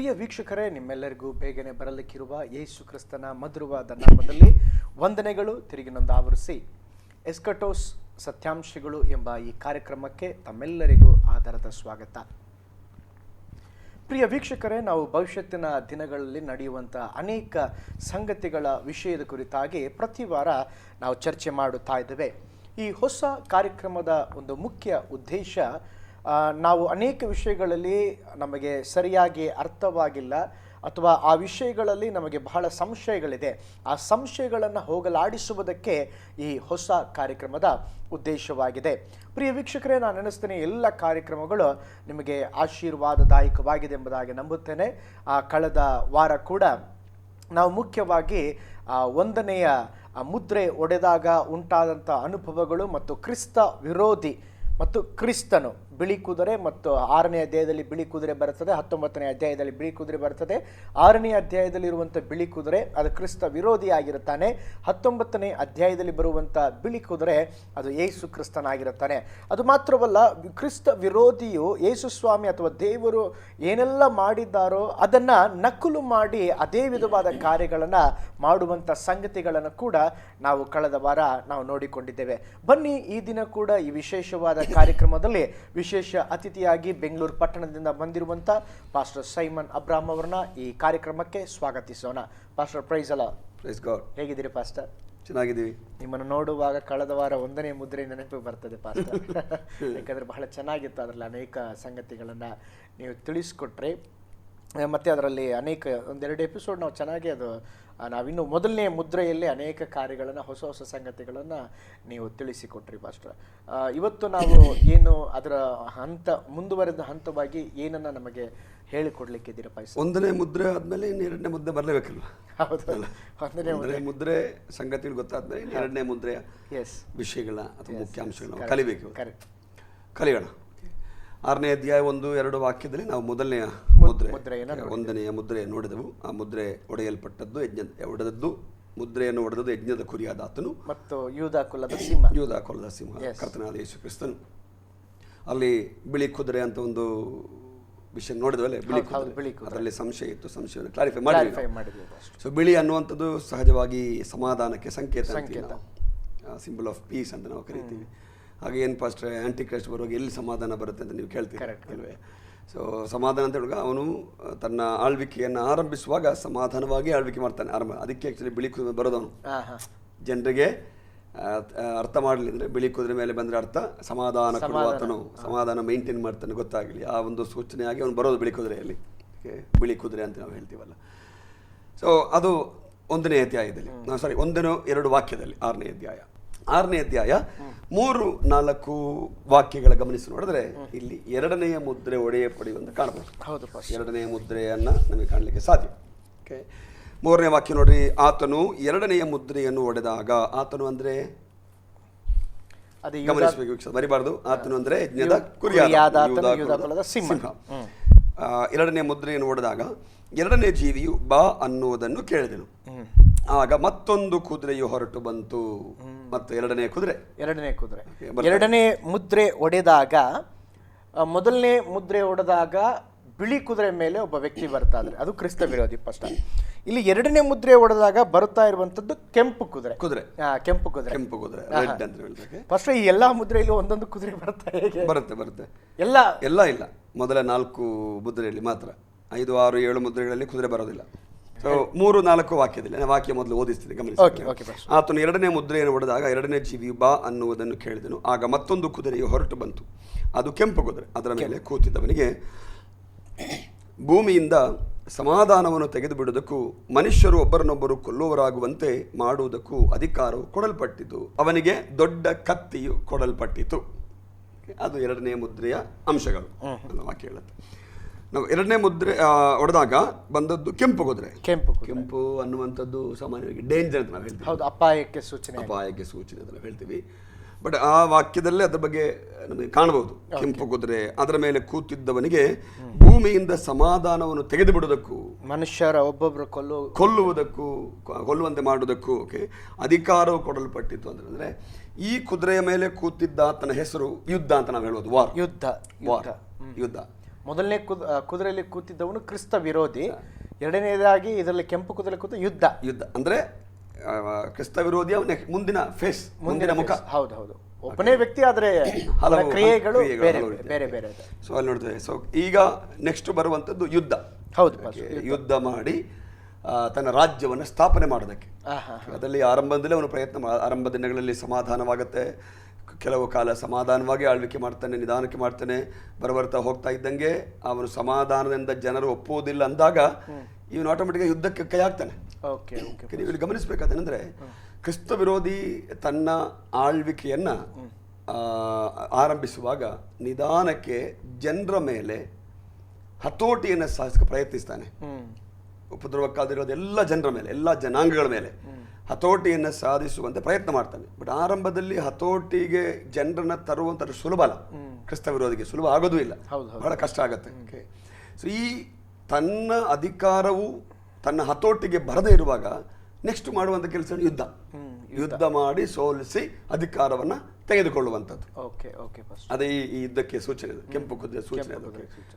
ಪ್ರಿಯ ವೀಕ್ಷಕರೇ, ನಿಮ್ಮೆಲ್ಲರಿಗೂ ಬೇಗನೆ ಬರಲಿಕ್ಕಿರುವ ಯೇಸು ಕ್ರಿಸ್ತನ ಮಧುರವಾದ ನಾಮದಲ್ಲಿ ವಂದನೆಗಳು. ತಿರುಗಿನೊಂದು ಆವರಿಸಿ ಎಸ್ಕಟೋಸ್ ಸತ್ಯಾಂಶಗಳು ಎಂಬ ಈ ಕಾರ್ಯಕ್ರಮಕ್ಕೆ ತಮ್ಮೆಲ್ಲರಿಗೂ ಆಧಾರದ ಸ್ವಾಗತ. ಪ್ರಿಯ ವೀಕ್ಷಕರೇ, ನಾವು ಭವಿಷ್ಯತ್ತಿನ ದಿನಗಳಲ್ಲಿ ನಡೆಯುವಂಥ ಅನೇಕ ಸಂಗತಿಗಳ ವಿಷಯದ ಕುರಿತಾಗಿ ಪ್ರತಿ ವಾರ ನಾವು ಚರ್ಚೆ ಮಾಡುತ್ತಾ ಇದ್ದೇವೆ. ಈ ಹೊಸ ಕಾರ್ಯಕ್ರಮದ ಒಂದು ಮುಖ್ಯ ಉದ್ದೇಶ ನಾವು ಅನೇಕ ವಿಷಯಗಳಲ್ಲಿ ನಮಗೆ ಸರಿಯಾಗಿ ಅರ್ಥವಾಗಿಲ್ಲ ಅಥವಾ ಆ ವಿಷಯಗಳಲ್ಲಿ ನಮಗೆ ಬಹಳ ಸಂಶಯಗಳಿದೆ. ಆ ಸಂಶಯಗಳನ್ನು ಹೋಗಲಾಡಿಸುವುದಕ್ಕೆ ಈ ಹೊಸ ಕಾರ್ಯಕ್ರಮದ ಉದ್ದೇಶವಾಗಿದೆ. ಪ್ರಿಯ ವೀಕ್ಷಕರೇ, ನಾನು ನೆನೆಸ್ತೇನೆ ಎಲ್ಲ ಕಾರ್ಯಕ್ರಮಗಳು ನಿಮಗೆ ಆಶೀರ್ವಾದದಾಯಕವಾಗಿದೆ ಎಂಬುದಾಗಿ ನಂಬುತ್ತೇನೆ. ಆ, ಕಳೆದ ವಾರ ಕೂಡ ನಾವು ಮುಖ್ಯವಾಗಿ ಒಂದನೆಯ ಮುದ್ರೆ ಒಡೆದಾಗ ಉಂಟಾದಂಥ ಅನುಭವಗಳು ಮತ್ತು ಕ್ರಿಸ್ತ ವಿರೋಧಿ ಮತ್ತು ಕ್ರಿಸ್ತನು ಬಿಳಿ ಕುದುರೆ ಮತ್ತು ಆರನೇ ಅಧ್ಯಾಯದಲ್ಲಿ ಬಿಳಿ ಕುದುರೆ ಬರುತ್ತದೆ. ಹತ್ತೊಂಬತ್ತನೇ ಅಧ್ಯಾಯದಲ್ಲಿ ಬಿಳಿ ಕುದುರೆ ಬರುತ್ತದೆ. ಆರನೇ ಅಧ್ಯಾಯದಲ್ಲಿ ಇರುವಂಥ ಬಿಳಿ ಕುದುರೆ, ಅದು ಕ್ರಿಸ್ತ ವಿರೋಧಿ ಆಗಿರುತ್ತಾನೆ ಹತ್ತೊಂಬತ್ತನೇ ಅಧ್ಯಾಯದಲ್ಲಿ ಬರುವಂಥ ಬಿಳಿ ಕುದುರೆ, ಅದು ಯೇಸು ಕ್ರಿಸ್ತನಾಗಿರುತ್ತಾನೆ. ಅದು ಮಾತ್ರವಲ್ಲ, ಕ್ರಿಸ್ತ ವಿರೋಧಿಯು ಯೇಸು ಸ್ವಾಮಿ ಅಥವಾ ದೇವರು ಏನೆಲ್ಲ ಮಾಡಿದ್ದಾರೋ ಅದನ್ನು ನಕಲು ಮಾಡಿ ಅದೇ ವಿಧವಾದ ಕಾರ್ಯಗಳನ್ನು ಮಾಡುವಂಥ ಸಂಗತಿಗಳನ್ನು ಕೂಡ ನಾವು ಕಳೆದ ವಾರ ನಾವು ನೋಡಿಕೊಂಡಿದ್ದೇವೆ. ಬನ್ನಿ ಈ ದಿನ ಕೂಡ ಈ ವಿಶೇಷವಾದ ಕಾರ್ಯಕ್ರಮದಲ್ಲಿ ವಿಶೇಷ ಅತಿಥಿಯಾಗಿ ಬೆಂಗಳೂರು ಪಟ್ಟಣದಿಂದ ಬಂದಿರುವಂಥ ಪಾಸ್ಟರ್ ಸೈಮನ್ ಅಬ್ರಾಮ್ ಅವರನ್ನ ಈ ಕಾರ್ಯಕ್ರಮಕ್ಕೆ ಸ್ವಾಗತಿಸೋಣ. ಪಾಸ್ಟರ್ ಪ್ರೈಸ್ ಅಲ್ಲ. ಪ್ರೈಸ್ ಗಾಡ್ ಹೇಗಿದ್ದೀರಿ ಪಾಸ್ಟರ್? ಚೆನ್ನಾಗಿದ್ದೀವಿ. ನಿಮ್ಮನ್ನು ನೋಡುವಾಗ ಕಳೆದ ವಾರ ಒಂದನೇ ಮುದ್ರೆ ನೆನಪು ಬರ್ತದೆ ಪಾಸ್ಟರ್. ಯಾಕಂದ್ರೆ ಬಹಳ ಚೆನ್ನಾಗಿತ್ತು ಅದರಲ್ಲಿ ಅನೇಕ ಸಂಗತಿಗಳನ್ನು ನೀವು ತಿಳಿಸ್ಕೊಟ್ರಿ. ಮತ್ತೆ ಅದರಲ್ಲಿ ಅನೇಕ ಒಂದೆರಡು ಎಪಿಸೋಡ್ ನಾವು ಚೆನ್ನಾಗಿ ಅದು ನಾವಿನ್ನು ಮೊದಲನೇ ಮುದ್ರೆಯಲ್ಲಿ ಅನೇಕ ಕಾರ್ಯಗಳನ್ನು ಹೊಸ ಹೊಸ ಸಂಗತಿಗಳನ್ನು ನೀವು ತಿಳಿಸಿಕೊಟ್ರಿ ಮಾಸ್ಟರ್. ಇವತ್ತು ನಾವು ಏನು ಅದರ ಹಂತ ಮುಂದುವರೆದ ಹಂತವಾಗಿ ಏನನ್ನ ನಮಗೆ ಹೇಳಿಕೊಡ್ಲಿಕ್ಕಿದ್ದೀರಾ ಪಾಯಸ ಒಂದನೇ ಮುದ್ರೆ ಆದಮೇಲೆ ಇನ್ನು ಎರಡನೇ ಮುದ್ರೆ ಬರಲೇಬೇಕಲ್ವ? ಹೌದಲ್ಲ ಒಂದನೇ ಮುದ್ರೆ. ಸಂಗತಿಗಳು ಗೊತ್ತಾದ್ಮೇಲೆ ಎರಡನೇ ಮುದ್ರೆಯ ಎಸ್ ವಿಷಯಗಳ ಅಥವಾ ಮುಖ್ಯಾಂಶಗಳು ಕಲಿಬೇಕು. ಕರೆಕ್ಟ್ ಕಲಿಯೋಣ. ಆರನೇ ಅಧ್ಯಾಯ ಒಂದು ಎರಡು ವಾಕ್ಯದಲ್ಲಿ ನಾವು ಮೊದಲನೆಯ ಮುದ್ರೆ ಒಂದನೆಯ ಮುದ್ರೆ ನೋಡಿದೆವು. ಆ ಮುದ್ರೆ ಒಡೆಯಲ್ಪಟ್ಟದ್ದು ಯಜ್ಞ ಒಡೆದದ್ದು ಮುದ್ರೆಯನ್ನು ಒಡೆದದ್ದು ಯಜ್ಞದ ಕುರಿಯಾದ ಆತನು. ಮತ್ತು ಯೂದಾ ಕುಲದ ಸಿಂಹ. ಯೂದಾ ಕುಲದ ಸಿಂಹ ಕರ್ತನಾದ ಯೇಸು ಕ್ರಿಸ್ತನು ಅಲ್ಲಿ ಬಿಳಿ ಕುದುರೆ ಅಂತ ಒಂದು ವಿಷಯ ನೋಡಿದ್ವಲ್ಲ ಬಿಳಿ ಕುದುರೆ. ಅದರಲ್ಲಿ ಸಂಶಯ ಇತ್ತು ಸಂಶಯವನ್ನು ಕ್ಲಾರಿಫೈ ಮಾಡಿ ಕ್ಲಾರಿಫೈ ಮಾಡಿದ್ವಿ ಸೊ ಬಿಳಿ ಅನ್ನುವಂಥದ್ದು ಸಹಜವಾಗಿ ಸಮಾಧಾನಕ್ಕೆ ಸಂಕೇತ ಸಿಂಬಲ್ ಆಫ್ ಪೀಸ್ ಅಂತ ನಾವು ಕರಿತೀವಿ. ಹಾಗೆ ಏನು ಫಸ್ಟ್ ಆ್ಯಂಟಿ ಕ್ರೈಸ್ಟ್ ಬರುವಾಗ ಎಲ್ಲಿ ಸಮಾಧಾನ ಬರುತ್ತೆ ಅಂತ ನೀವು ಕೇಳ್ತೀರಿ ಅಲ್ವೇ ಸೊ ಸಮಾಧಾನ ಅಂತ ಹೇಳುವಾಗ ಅವನು ತನ್ನ ಆಳ್ವಿಕೆಯನ್ನು ಆರಂಭಿಸುವಾಗ ಸಮಾಧಾನವಾಗಿ ಆಳ್ವಿಕೆ ಮಾಡ್ತಾನೆ. ಆರಂಭ ಅದಕ್ಕೆ ಆ್ಯಕ್ಚುಲಿ ಬಿಳಿ ಕುದುರೆ ಬರೋದವನು. ಜನರಿಗೆ ಅರ್ಥ ಮಾಡಲಿ ಅಂದರೆ ಬಿಳಿ ಕುದುರೆ ಮೇಲೆ ಬಂದರೆ ಅರ್ಥ ಸಮಾಧಾನ ಕೊಡುವ ಆತನು ಸಮಾಧಾನ ಮೈಂಟೈನ್ ಮಾಡ್ತಾನೆ ಗೊತ್ತಾಗಲಿ. ಆ ಒಂದು ಸೂಚನೆಯಾಗಿ ಅವನು ಬರೋದು ಬಿಳಿ ಕುದುರೆಯಲ್ಲಿ? ಬಿಳಿ ಕುದುರೆ ಅಂತ ನಾವು ಹೇಳ್ತೀವಲ್ಲ. ಸೊ ಅದು ಒಂದನೇ ಅಧ್ಯಾಯದಲ್ಲಿ. ಸಾರಿ ಒಂದನೋ ಎರಡು ವಾಕ್ಯದಲ್ಲಿ ಆರನೇ ಅಧ್ಯಾಯ. ಆರನೇ ಅಧ್ಯಾಯ ಮೂರು ನಾಲ್ಕು ವಾಕ್ಯಗಳ ಗಮನಿಸಿ ನೋಡಿದ್ರೆ ಇಲ್ಲಿ ಎರಡನೆಯ ಮುದ್ರೆ ಒಡೆಯ ಪಡೆಯುವಂತ ಕಾಣಬಹುದು. ಹೌದು ಪಾಸ್ ಎರಡನೆಯ ಮುದ್ರೆಯನ್ನ ನಮಗೆ ಕಾಣಲಿಕ್ಕೆ ಸಾಧ್ಯ. ಓಕೆ. ಮೂರನೇ ವಾಕ್ಯ ನೋಡ್ರಿ ಆತನು ಎರಡನೆಯ ಮುದ್ರೆಯನ್ನು ಒಡೆದಾಗ ಆತನು ಅಂದ್ರೆ? ಅದು ಗಮನಿಸಬೇಕು ಬರಿಬಾರ್ದು ಆತನು ಅಂದ್ರೆ ಯಜ್ಞದ ಕುರಿಯಾದ ಸಿಂಹ. ಎರಡನೇ ಮುದ್ರೆಯನ್ನು ಒಡೆದಾಗ ಎರಡನೇ ಜೀವಿಯು ಬಾ ಅನ್ನುವುದನ್ನು ಕೇಳಿದನು. ಆಗ ಮತ್ತೊಂದು ಕುದುರೆಯು ಹೊರಟು ಬಂತು. ಮತ್ತು ಎರಡನೇ ಕುದುರೆ. ಎರಡನೇ ಕುದುರೆ. ಎರಡನೇ ಮುದ್ರೆ ಒಡೆದಾಗ ಮೊದಲನೇ ಮುದ್ರೆ ಒಡೆದಾಗ ಬಿಳಿ ಕುದುರೆ ಮೇಲೆ ಒಬ್ಬ ವ್ಯಕ್ತಿ ಬರ್ತಾ ಇದ್ರೆ. ಅದು ಕ್ರಿಸ್ತ ವಿರೋಧಿ ಫಸ್ಟ್ ಇಲ್ಲಿ ಎರಡನೇ ಮುದ್ರೆ ಒಡೆದಾಗ ಬರುತ್ತಾ ಇರುವಂತದ್ದು ಕೆಂಪು ಕುದುರೆ. ಕುದುರೆ. ಕೆಂಪು ಕುದುರೆ. ಕೆಂಪು ಕುದುರೆ. ಫಸ್ಟ್ ಈ ಎಲ್ಲಾ ಮುದ್ರೆಯಲ್ಲಿ ಒಂದೊಂದು ಕುದುರೆ ಬರ್ತಾ ಹೇಗೆ? ಬರುತ್ತೆ ಬರುತ್ತೆ. ಎಲ್ಲ. ಎಲ್ಲ ಇಲ್ಲ. ಮೊದಲ ನಾಲ್ಕು ಮುದ್ರೆಯಲ್ಲಿ ಮಾತ್ರ. ಐದು ಆರು ಏಳು ಮುದ್ರೆಗಳಲ್ಲಿ ಕುದುರೆ ಬರೋದಿಲ್ಲ. ಸೊ ಮೂರು ನಾಲ್ಕು ವಾಕ್ಯದಲ್ಲಿ ನಾನು ವಾಕ್ಯ ಮೊದಲು ಓದಿಸ್ತೀನಿ ಗಮನಿಸಿ ಆತನು ಎರಡನೇ ಮುದ್ರೆಯನ್ನು ಹೊಡೆದಾಗ ಎರಡನೇ ಜೀವಿ ಬಾ ಅನ್ನುವುದನ್ನು ಕೇಳಿದನು. ಆಗ ಮತ್ತೊಂದು ಕುದುರೆಯು ಹೊರಟು ಬಂತು. ಅದು ಕೆಂಪು ಕುದುರೆ. ಅದರ ಮೇಲೆ ಕೂತಿದ್ದವನಿಗೆ ಭೂಮಿಯಿಂದ ಸಮಾಧಾನವನ್ನು ತೆಗೆದುಬಿಡುವುದಕ್ಕೂ ಮನುಷ್ಯರು ಒಬ್ಬರನ್ನೊಬ್ಬರು ಕೊಲ್ಲುವರಾಗುವಂತೆ ಮಾಡುವುದಕ್ಕೂ ಅಧಿಕಾರವು ಕೊಡಲ್ಪಟ್ಟಿತು. ಅವನಿಗೆ ದೊಡ್ಡ ಕತ್ತಿಯು ಕೊಡಲ್ಪಟ್ಟಿತು. ಅದು ಎರಡನೇ ಮುದ್ರೆಯ ಅಂಶಗಳು. ವಾಕ್ಯ ಹೇಳುತ್ತೆ. ನಾವು ಎರಡನೇ ಮುದ್ರೆ ಒಡೆದಾಗ ಹೊಡೆದಾಗ ಬಂದದ್ದು ಕೆಂಪು ಕುದುರೆ. ಕೆಂಪು ಕೆಂಪು ಅನ್ನುವಂಥದ್ದು ಸಾಮಾನ್ಯವಾಗಿ ಡೇಂಜರ್ ಅಂತ ನಾವು ಹೇಳ್ತೀವಿ. ಹೌದು ಅಪಾಯಕ್ಕೆ ಸೂಚನೆ. ಅಪಾಯಕ್ಕೆ ಸೂಚನೆ ಅಂತ ನಾವು ಹೇಳ್ತೀವಿ. ಬಟ್ ಆ ವಾಕ್ಯದಲ್ಲೇ ಅದ್ರ ಬಗ್ಗೆ ನಮಗೆ ಕಾಣಬಹುದು ಕೆಂಪು ಕುದುರೆ ಅದರ ಮೇಲೆ ಕೂತಿದ್ದವನಿಗೆ ಭೂಮಿಯಿಂದ ಸಮಾಧಾನವನ್ನು ತೆಗೆದು ಬಿಡುವುದಕ್ಕೂ ಮನುಷ್ಯರ ಒಬ್ಬೊಬ್ಬರು ಕೊಲ್ಲು ಕೊಲ್ಲುವುದಕ್ಕೂ ಕೊಲ್ಲುವಂತೆ ಮಾಡುವುದಕ್ಕೂ ಓಕೆ ಅಧಿಕಾರವು ಕೊಡಲ್ಪಟ್ಟಿತ್ತು ಅಂತಂದ್ರೆ ಈ ಕುದುರೆಯ ಮೇಲೆ ಕೂತಿದ್ದ ಆತನ ಹೆಸರು ಯುದ್ಧ ಅಂತ ನಾವು ಹೇಳೋದು ವಾರ್ ಯುದ್ಧ. ವಾರ್ ಯುದ್ಧ. ಮೊದಲನೇ ಕುದ್ ಕುದುರೆಯಲ್ಲಿ ಕೂತಿದ್ದವನು ಕ್ರಿಸ್ತ ವಿರೋಧಿ. ಎರಡನೇದಾಗಿ ಇದರಲ್ಲಿ ಕೆಂಪು ಕುದುರೆ ಕೂತ ಯುದ್ಧ. ಯುದ್ಧ. ಅಂದ್ರೆ ಕ್ರಿಸ್ತ ವಿರೋಧಿ ಅವನ ಮುಂದಿನ ಫೇಸ್ ಮುಂದಿನ ಮುಖ. ಹೌದು ಹೌದು ಒಬ್ಬನೇ ವ್ಯಕ್ತಿ ಆದರೆ ಕ್ರಿಯೆಗಳು ಬೇರೆ ಬೇರೆ ಸೊ ಅಲ್ಲಿ ನೋಡ್ತೇವೆ. ಸೊ ಈಗ ನೆಕ್ಸ್ಟ್ ಬರುವಂಥದ್ದು ಯುದ್ಧ. ಹೌದು ಯುದ್ಧ. ಮಾಡಿ ತನ್ನ ರಾಜ್ಯವನ್ನು ಸ್ಥಾಪನೆ ಮಾಡೋದಕ್ಕೆ. ಅದರಲ್ಲಿ ಆರಂಭದಲ್ಲೇ ಅವನು ಪ್ರಯತ್ನ ಆರಂಭ ದಿನಗಳಲ್ಲಿ ಸಮಾಧಾನವಾಗುತ್ತೆ. ಕೆಲವು ಕಾಲ ಸಮಾಧಾನವಾಗಿ ಆಳ್ವಿಕೆ ಮಾಡ್ತಾನೆ ನಿಧಾನಕ್ಕೆ ಮಾಡ್ತಾನೆ ಬರಬರ್ತಾ ಹೋಗ್ತಾ ಇದ್ದಂಗೆ ಅವನು ಸಮಾಧಾನದಿಂದ ಜನರು ಒಪ್ಪುವುದಿಲ್ಲ ಅಂದಾಗ ಇವನು ಆಟೋಮೆಟಿಕ್ ಯುದ್ಧಕ್ಕೆ ಕೈ ಹಾಕ್ತಾನೆ. ಓಕೆ ಓಕೆ Okay, ನೀವು ಇಲ್ಲಿ ಗಮನಿಸಬೇಕಾದ್ರೆ ಕ್ರಿಸ್ತ ವಿರೋಧಿ ತನ್ನ ಆಳ್ವಿಕೆಯನ್ನ ಆರಂಭಿಸುವಾಗ ನಿಧಾನಕ್ಕೆ ಜನರ ಮೇಲೆ ಹತೋಟಿಯನ್ನು ಸಾಧಿಸಕ್ಕೆ ಪ್ರಯತ್ನಿಸ್ತಾನೆ. ಉಪದ್ರವಕ್ಕಾದಿರೋದು ಎಲ್ಲ ಜನರ ಮೇಲೆ ಎಲ್ಲ ಜನಾಂಗಗಳ ಮೇಲೆ. ಹತೋಟಿಯನ್ನು ಸಾಧಿಸುವಂತೆ ಪ್ರಯತ್ನ ಮಾಡ್ತಾನೆ ಬಟ್ ಆರಂಭದಲ್ಲಿ ಹತೋಟಿಗೆ ಜನರನ್ನ ತರುವಂತ ಸುಲಭ ಅಲ್ಲ. ಕ್ರಿಸ್ತ ವಿರೋಧಿಗೆ ಸುಲಭ ಆಗೋದೂ ಇಲ್ಲ. ಬಹಳ ಕಷ್ಟ ಆಗುತ್ತೆ. ಸೊ ಈ ತನ್ನ ಅಧಿಕಾರವು ತನ್ನ ಹತೋಟಿಗೆ ಬರದೇ ಇರುವಾಗ ನೆಕ್ಸ್ಟ್ ಮಾಡುವಂಥ ಕೆಲಸ ಯುದ್ಧ. ಯುದ್ಧ. ಮಾಡಿ ಸೋಲಿಸಿ ಅಧಿಕಾರವನ್ನು ತೆಗೆದುಕೊಳ್ಳುವಂಥದ್ದು. ಓಕೆ ಓಕೆ ಅದೇ ಈ ಯುದ್ಧಕ್ಕೆ ಸೂಚನೆ. ಕೆಂಪು ಕುದ್ದ ಸೂಚನೆ.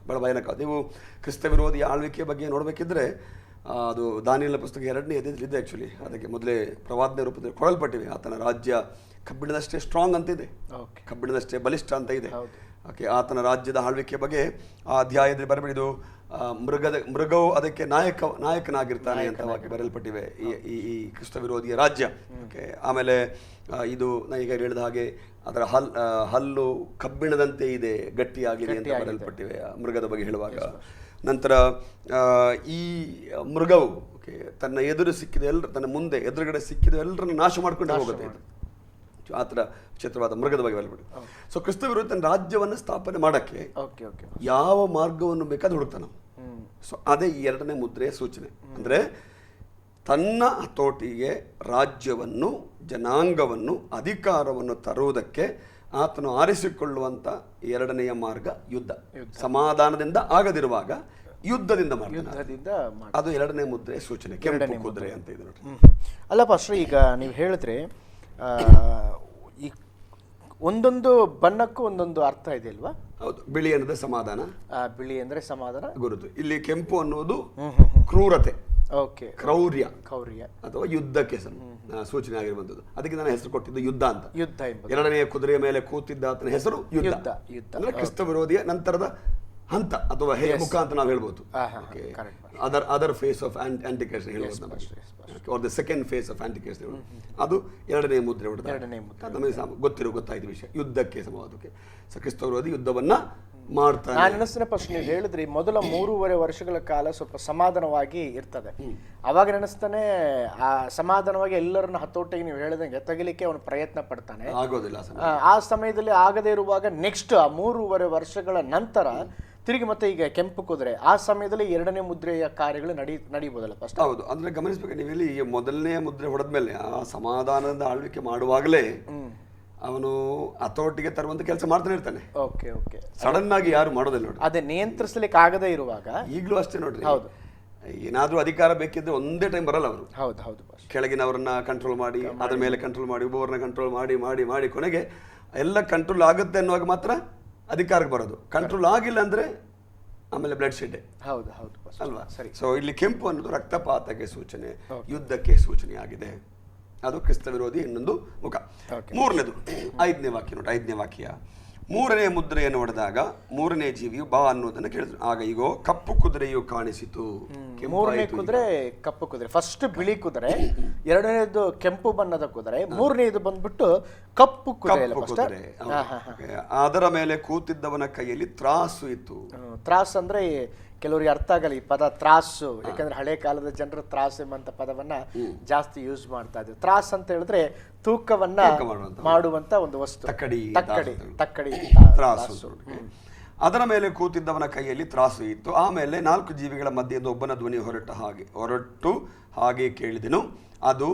ಬಹಳ ಭಯಾನಕ. ನೀವು ಕ್ರಿಸ್ತ ವಿರೋಧಿ ಆಳ್ವಿಕೆ ಬಗ್ಗೆ ನೋಡಬೇಕಿದ್ರೆ ಅದು ದಾನಿಯಲ ಪುಸ್ತಕ ಎರಡನೇ ಇದೆ ಆ್ಯಕ್ಚುಲಿ ಅದಕ್ಕೆ ಮೊದಲೇ ಪ್ರವಾದನೆ ರೂಪದಲ್ಲಿ ಕೊಡಲ್ಪಟ್ಟಿವೆ. ಆತನ ರಾಜ್ಯ ಕಬ್ಬಿಣದಷ್ಟೇ ಸ್ಟ್ರಾಂಗ್ ಅಂತ ಇದೆ. ಕಬ್ಬಿಣದಷ್ಟೇ ಬಲಿಷ್ಠ ಅಂತ ಇದೆ. ಓಕೆ ಆತನ ರಾಜ್ಯದ ಆಳ್ವಿಕೆ ಬಗ್ಗೆ ಆ ಅಧ್ಯಾಯದಲ್ಲಿ ಬರಬೇಡಿದು ಮೃಗದ ಮೃಗವು ಅದಕ್ಕೆ ನಾಯಕ ನಾಯಕನಾಗಿರ್ತಾನೆ ಅಂತ ವಾಕ್ಯ ಬರೆಯಲ್ಪಟ್ಟಿವೆ. ಈ ಈ ಕ್ರಿಸ್ತ ವಿರೋಧಿಯ ರಾಜ್ಯ. ಓಕೆ. ಆಮೇಲೆ ಇದು ನಾ ಈಗ ಹೇಳಿದ ಹಾಗೆ ಅದರ ಹಲ್ ಹಲ್ಲು ಕಬ್ಬಿಣದಂತೆ ಇದೆ ಗಟ್ಟಿಯಾಗಿದೆ ಅಂತ ಬರೆಯಲ್ಪಟ್ಟಿವೆ. ಮೃಗದ ಬಗ್ಗೆ ಹೇಳುವಾಗ. ನಂತರ ಈ ಮೃಗವು ಓಕೆ ತನ್ನ ಎದುರು ಸಿಕ್ಕಿದ ಎಲ್ಲರ ತನ್ನ ಮುಂದೆ ಎದುರುಗಡೆ ಸಿಕ್ಕಿದ ಎಲ್ಲರನ್ನು ನಾಶ ಮಾಡ್ಕೊಂಡು ಹೋಗುತ್ತೆ. ಆ ಥರ ಕ್ಷೇತ್ರವಾದ ಮೃಗದ ಬಗ್ಗೆ ಬರಬೇಡಿ ಸೊ ಕ್ರಿಸ್ತ ವಿರೋಧಿ ತನ್ನ ರಾಜ್ಯವನ್ನು ಸ್ಥಾಪನೆ ಮಾಡೋಕ್ಕೆ ಓಕೆ ಓಕೆ ಯಾವ ಮಾರ್ಗವನ್ನು ಬೇಕಾದ್ರೂ ಹುಡುಕ್ತಾನೆ. ಸೊ ಅದೇ ಈ ಎರಡನೇ ಮುದ್ರೆಯ ಸೂಚನೆ. ಅಂದರೆ ತನ್ನ ಹತೋಟಿಗೆ ರಾಜ್ಯವನ್ನು ಜನಾಂಗವನ್ನು ಅಧಿಕಾರವನ್ನು ತರುವುದಕ್ಕೆ ಆತನು ಆರಿಸಿಕೊಳ್ಳುವಂತ ಎರಡನೆಯ ಮಾರ್ಗ ಯುದ್ಧ. ಸಮಾಧಾನದಿಂದ ಆಗದಿರುವಾಗ ಯುದ್ಧದಿಂದ ಅದು ಎರಡನೇ ಮುದ್ರೆ ಸೂಚನೆ. ಕೆಂಪು ಕುದುರೆ ಅಂತ ಇದೆ ನೋಡಿ. ಅಲ್ಲ ಪಾಸ್ಟ್ರೆ ಈಗ ನೀವು ಹೇಳಿದ್ರೆ ಆ, ಈ ಒಂದೊಂದು ಬಣ್ಣಕ್ಕೂ ಒಂದೊಂದು ಅರ್ಥ ಇದೆ ಅಲ್ವಾ? ಹೌದು. ಬಿಳಿ ಅನ್ನೋದು ಸಮಾಧಾನ. ಬಿಳಿ ಅಂದ್ರೆ ಸಮಾಧಾನ. ಗುರುತು. ಇಲ್ಲಿ ಕೆಂಪು ಅನ್ನೋದು ಕ್ರೂರತೆ. ಓಕೆ. ಕ್ರೌರ್ಯ. ಕೌರ್ಯ ಅಥವಾ ಯುದ್ಧಕ್ಕೆ ಸಂ- ಆ, ಸೂಚನೆ ಆಗಿರುವಂಥದ್ದು. ಅದಕ್ಕೆ ನಾನು ಹೆಸರು ಕೊಟ್ಟಿದ್ದು ಯುದ್ಧ ಅಂತ. ಯುದ್ಧ ಎರಡನೆಯ ಕುದುರೆಯ ಮೇಲೆ ಕೂತಿದ್ದ ಆತನ ಹೆಸರು ಯುದ್ಧ. ಅಂದ್ರೆ ಕ್ರಿಸ್ತ ವಿರೋಧಿಯ ನಂತರದ ಹಂತ ಅಥವಾ ಹೇ ಮುಖ ಅಂತ ನಾವು ಹೇಳ್ಬೋದು. ಅದರ್ ಅದರ್ ಫೇಸ್ ಆಫ್ ಆಂಟಿಕೇಶನ್ ಹೇಳ್ಬೋದು ನಮಗೆ. ದ ಸೆಕೆಂಡ್ ಫೇಸ್ ಆಫ್ ಆಂಟಿಕೇಶನ್ ಅದು ಎರಡನೇ ಮುದ್ರೆ ಹೊಡೆದ ನಮಗೆ ಗೊತ್ತಿರೋ ಗೊತ್ತಾಯ್ತು ವಿಷಯ. ಯುದ್ಧಕ್ಕೆ ಸಮವಾದಕ್ಕೆ ಸೊ ಅದು ಯುದ್ಧವನ್ನ ಮಾಡ್ತಾರೆ. ನಾನು ನೆನೆಸ್ತೇನೆ ಫಸ್ಟ್ ನೀವು ಹೇಳಿದ್ರಿ ಮೊದಲ ಮೂರುವರೆ ವರ್ಷಗಳ ಕಾಲ ಸ್ವಲ್ಪ ಸಮಾಧಾನವಾಗಿ ಇರ್ತದೆ. ಅವಾಗ ನೆನೆಸ್ತಾನೆ ಆ ಸಮಾಧಾನವಾಗಿ ಎಲ್ಲರನ್ನ ಹತೋಟಿಗೆ ನೀವು ಹೇಳಿದಂಗೆ ತಗಲಿಕ್ಕೆ ಅವನು ಪ್ರಯತ್ನ ಪಡ್ತಾನೆ. ಆಗೋದಿಲ್ಲ ಆ ಸಮಯದಲ್ಲಿ ಆಗದೇ ಇರುವಾಗ ನೆಕ್ಸ್ಟ್ ಆ ಮೂರುವರೆ ವರ್ಷಗಳ ನಂತರ ತಿರುಗಿ ಮತ್ತೆ ಈಗ ಕೆಂಪು ಕುದುರೆ ಆ ಸಮಯದಲ್ಲಿ ಎರಡನೇ ಮುದ್ರೆಯ ಕಾರ್ಯಗಳು ನಡಿ ನಡೀಬೋದಲ್ಲ ಫಸ್ಟ್ ಹೌದು. ಅಂದ್ರೆ ಗಮನಿಸಬೇಕು ನೀವು ಈಗ ಮೊದಲನೇ ಮುದ್ರೆ ಹೊಡೆದ್ಮೇಲೆ ಆ ಸಮಾಧಾನದ ಆಳ್ವಿಕೆ ಮಾಡುವಾಗಲೇ ಅವನು ಹತೋಟಿಗೆ ತರುವಂತ ಕೆಲಸ ಮಾಡ್ತಾನೆ ಇರ್ತಾನೆ. Okay okay. ಸಡನ್ ಆಗಿ ಯಾರು ಮಾಡೋದಿಲ್ಲ ನೋಡಿ. ಅದೇ ನಿಯಂತ್ರಿಸಲಿಕ್ಕೆ ಆಗದೇ ಇರುವಾಗ? ಈಗಲೂ ಅಷ್ಟೇ ನೋಡ್ರಿ. ಹೌದು. ಏನಾದ್ರೂ ಅಧಿಕಾರ ಬೇಕಿದ್ರೆ ಒಂದೇ ಟೈಮ್ ಬರಲ್ಲ ಅವರು. ಹೌದು ಹೌದು ಕೆಳಗಿನವರನ್ನ ಕಂಟ್ರೋಲ್ ಮಾಡಿ ಅದ್ರ ಮೇಲೆ ಕಂಟ್ರೋಲ್ ಮಾಡಿ ಒಬ್ಬೊಬ್ಬರನ್ನ ಕಂಟ್ರೋಲ್ ಮಾಡಿ ಮಾಡಿ ಮಾಡಿ ಕೊನೆಗೆ ಎಲ್ಲ ಕಂಟ್ರೋಲ್ ಆಗುತ್ತೆ ಅನ್ನುವಾಗ ಮಾತ್ರ ಅಧಿಕಾರಕ್ಕೆ ಬರೋದು. ಕಂಟ್ರೋಲ್ ಆಗಿಲ್ಲ ಅಂದ್ರೆ ಆಮೇಲೆ ಬ್ಲಡ್ ಶೆಡ್ ಹೌದು ಹೌದು. ಅಲ್ವಾ? ಸರಿ. ಸೊ ಇಲ್ಲಿ ಕೆಂಪು ಅನ್ನೋದು ರಕ್ತಪಾತಕ್ಕೆ ಸೂಚನೆ ಯುದ್ಧಕ್ಕೆ ಸೂಚನೆಯಾಗಿದೆ. ಅದು ಕ್ರಿಸ್ತ ವಿರೋಧಿ ಇನ್ನೊಂದು ಮುಖ. ಮೂರನೇದು ಐದನೇ ವಾಕ್ಯ ನೋಡಿ ಐದನೇ ವಾಕ್ಯ. ಮೂರನೇ ಮುದ್ರೆಯನ್ನು ಹೊಡೆದಾಗ ಮೂರನೇ ಜೀವಿಯು ಬಾ ಅನ್ನೋದನ್ನು ಕೇಳಿದ್ರು. ಆಗ ಈಗೋ ಕಪ್ಪು ಕುದುರೆಯು ಕಾಣಿಸಿತು. ಮೂರನೇ ಕುದುರೆ ಕಪ್ಪು ಕುದುರೆ. ಫಸ್ಟ್ ಬಿಳಿ ಕುದುರೆ ಎರಡನೇದು ಕೆಂಪು ಬಣ್ಣದ ಕುದುರೆ ಮೂರನೇದು ಬಂದ್ಬಿಟ್ಟು ಕಪ್ಪು ಕಪ್ಪು ಕುದುರೆ ಅದರ ಮೇಲೆ ಕೂತಿದ್ದವನ ಕೈಯಲ್ಲಿ ತ್ರಾಸು ಇತ್ತು. ತ್ರಾಸ್ ಅಂದ್ರೆ ಕೆಲವರಿಗೆ ಅರ್ಥ ಆಗಲ್ಲ ಈ ಪದ ತ್ರಾಸು ಯಾಕಂದ್ರೆ ಹಳೆ ಕಾಲದ ಜನರು ತ್ರಾಸ್ ಎಂಬಂತ ಪದವನ್ನ ಜಾಸ್ತಿ ಯೂಸ್ ಮಾಡ್ತಾ ಇದ್ರು. ತ್ರಾಸ್ ಅಂತ ಹೇಳಿದ್ರೆ ತೂಕವನ್ನ ತೂಕ ಮಾಡುವಂತ ಒಂದು ವಸ್ತು. ತಕ್ಕಡಿ, ತಕ್ಕಡಿ. ತಕ್ಕಡಿ ತ್ರಾಸು. ಅದರ ಮೇಲೆ ಕೂತಿದ್ದವನ ಕೈಯಲ್ಲಿ ತ್ರಾಸು ಇತ್ತು. ಆಮೇಲೆ ನಾಲ್ಕು ಜೀವಿಗಳ ಮಧ್ಯದ ಒಬ್ಬನ ಧ್ವನಿ ಹೊರಟ ಹಾಗೆ ಹೊರಟು ಹಾಗೆ ಕೇಳಿದೆನು. ಅದು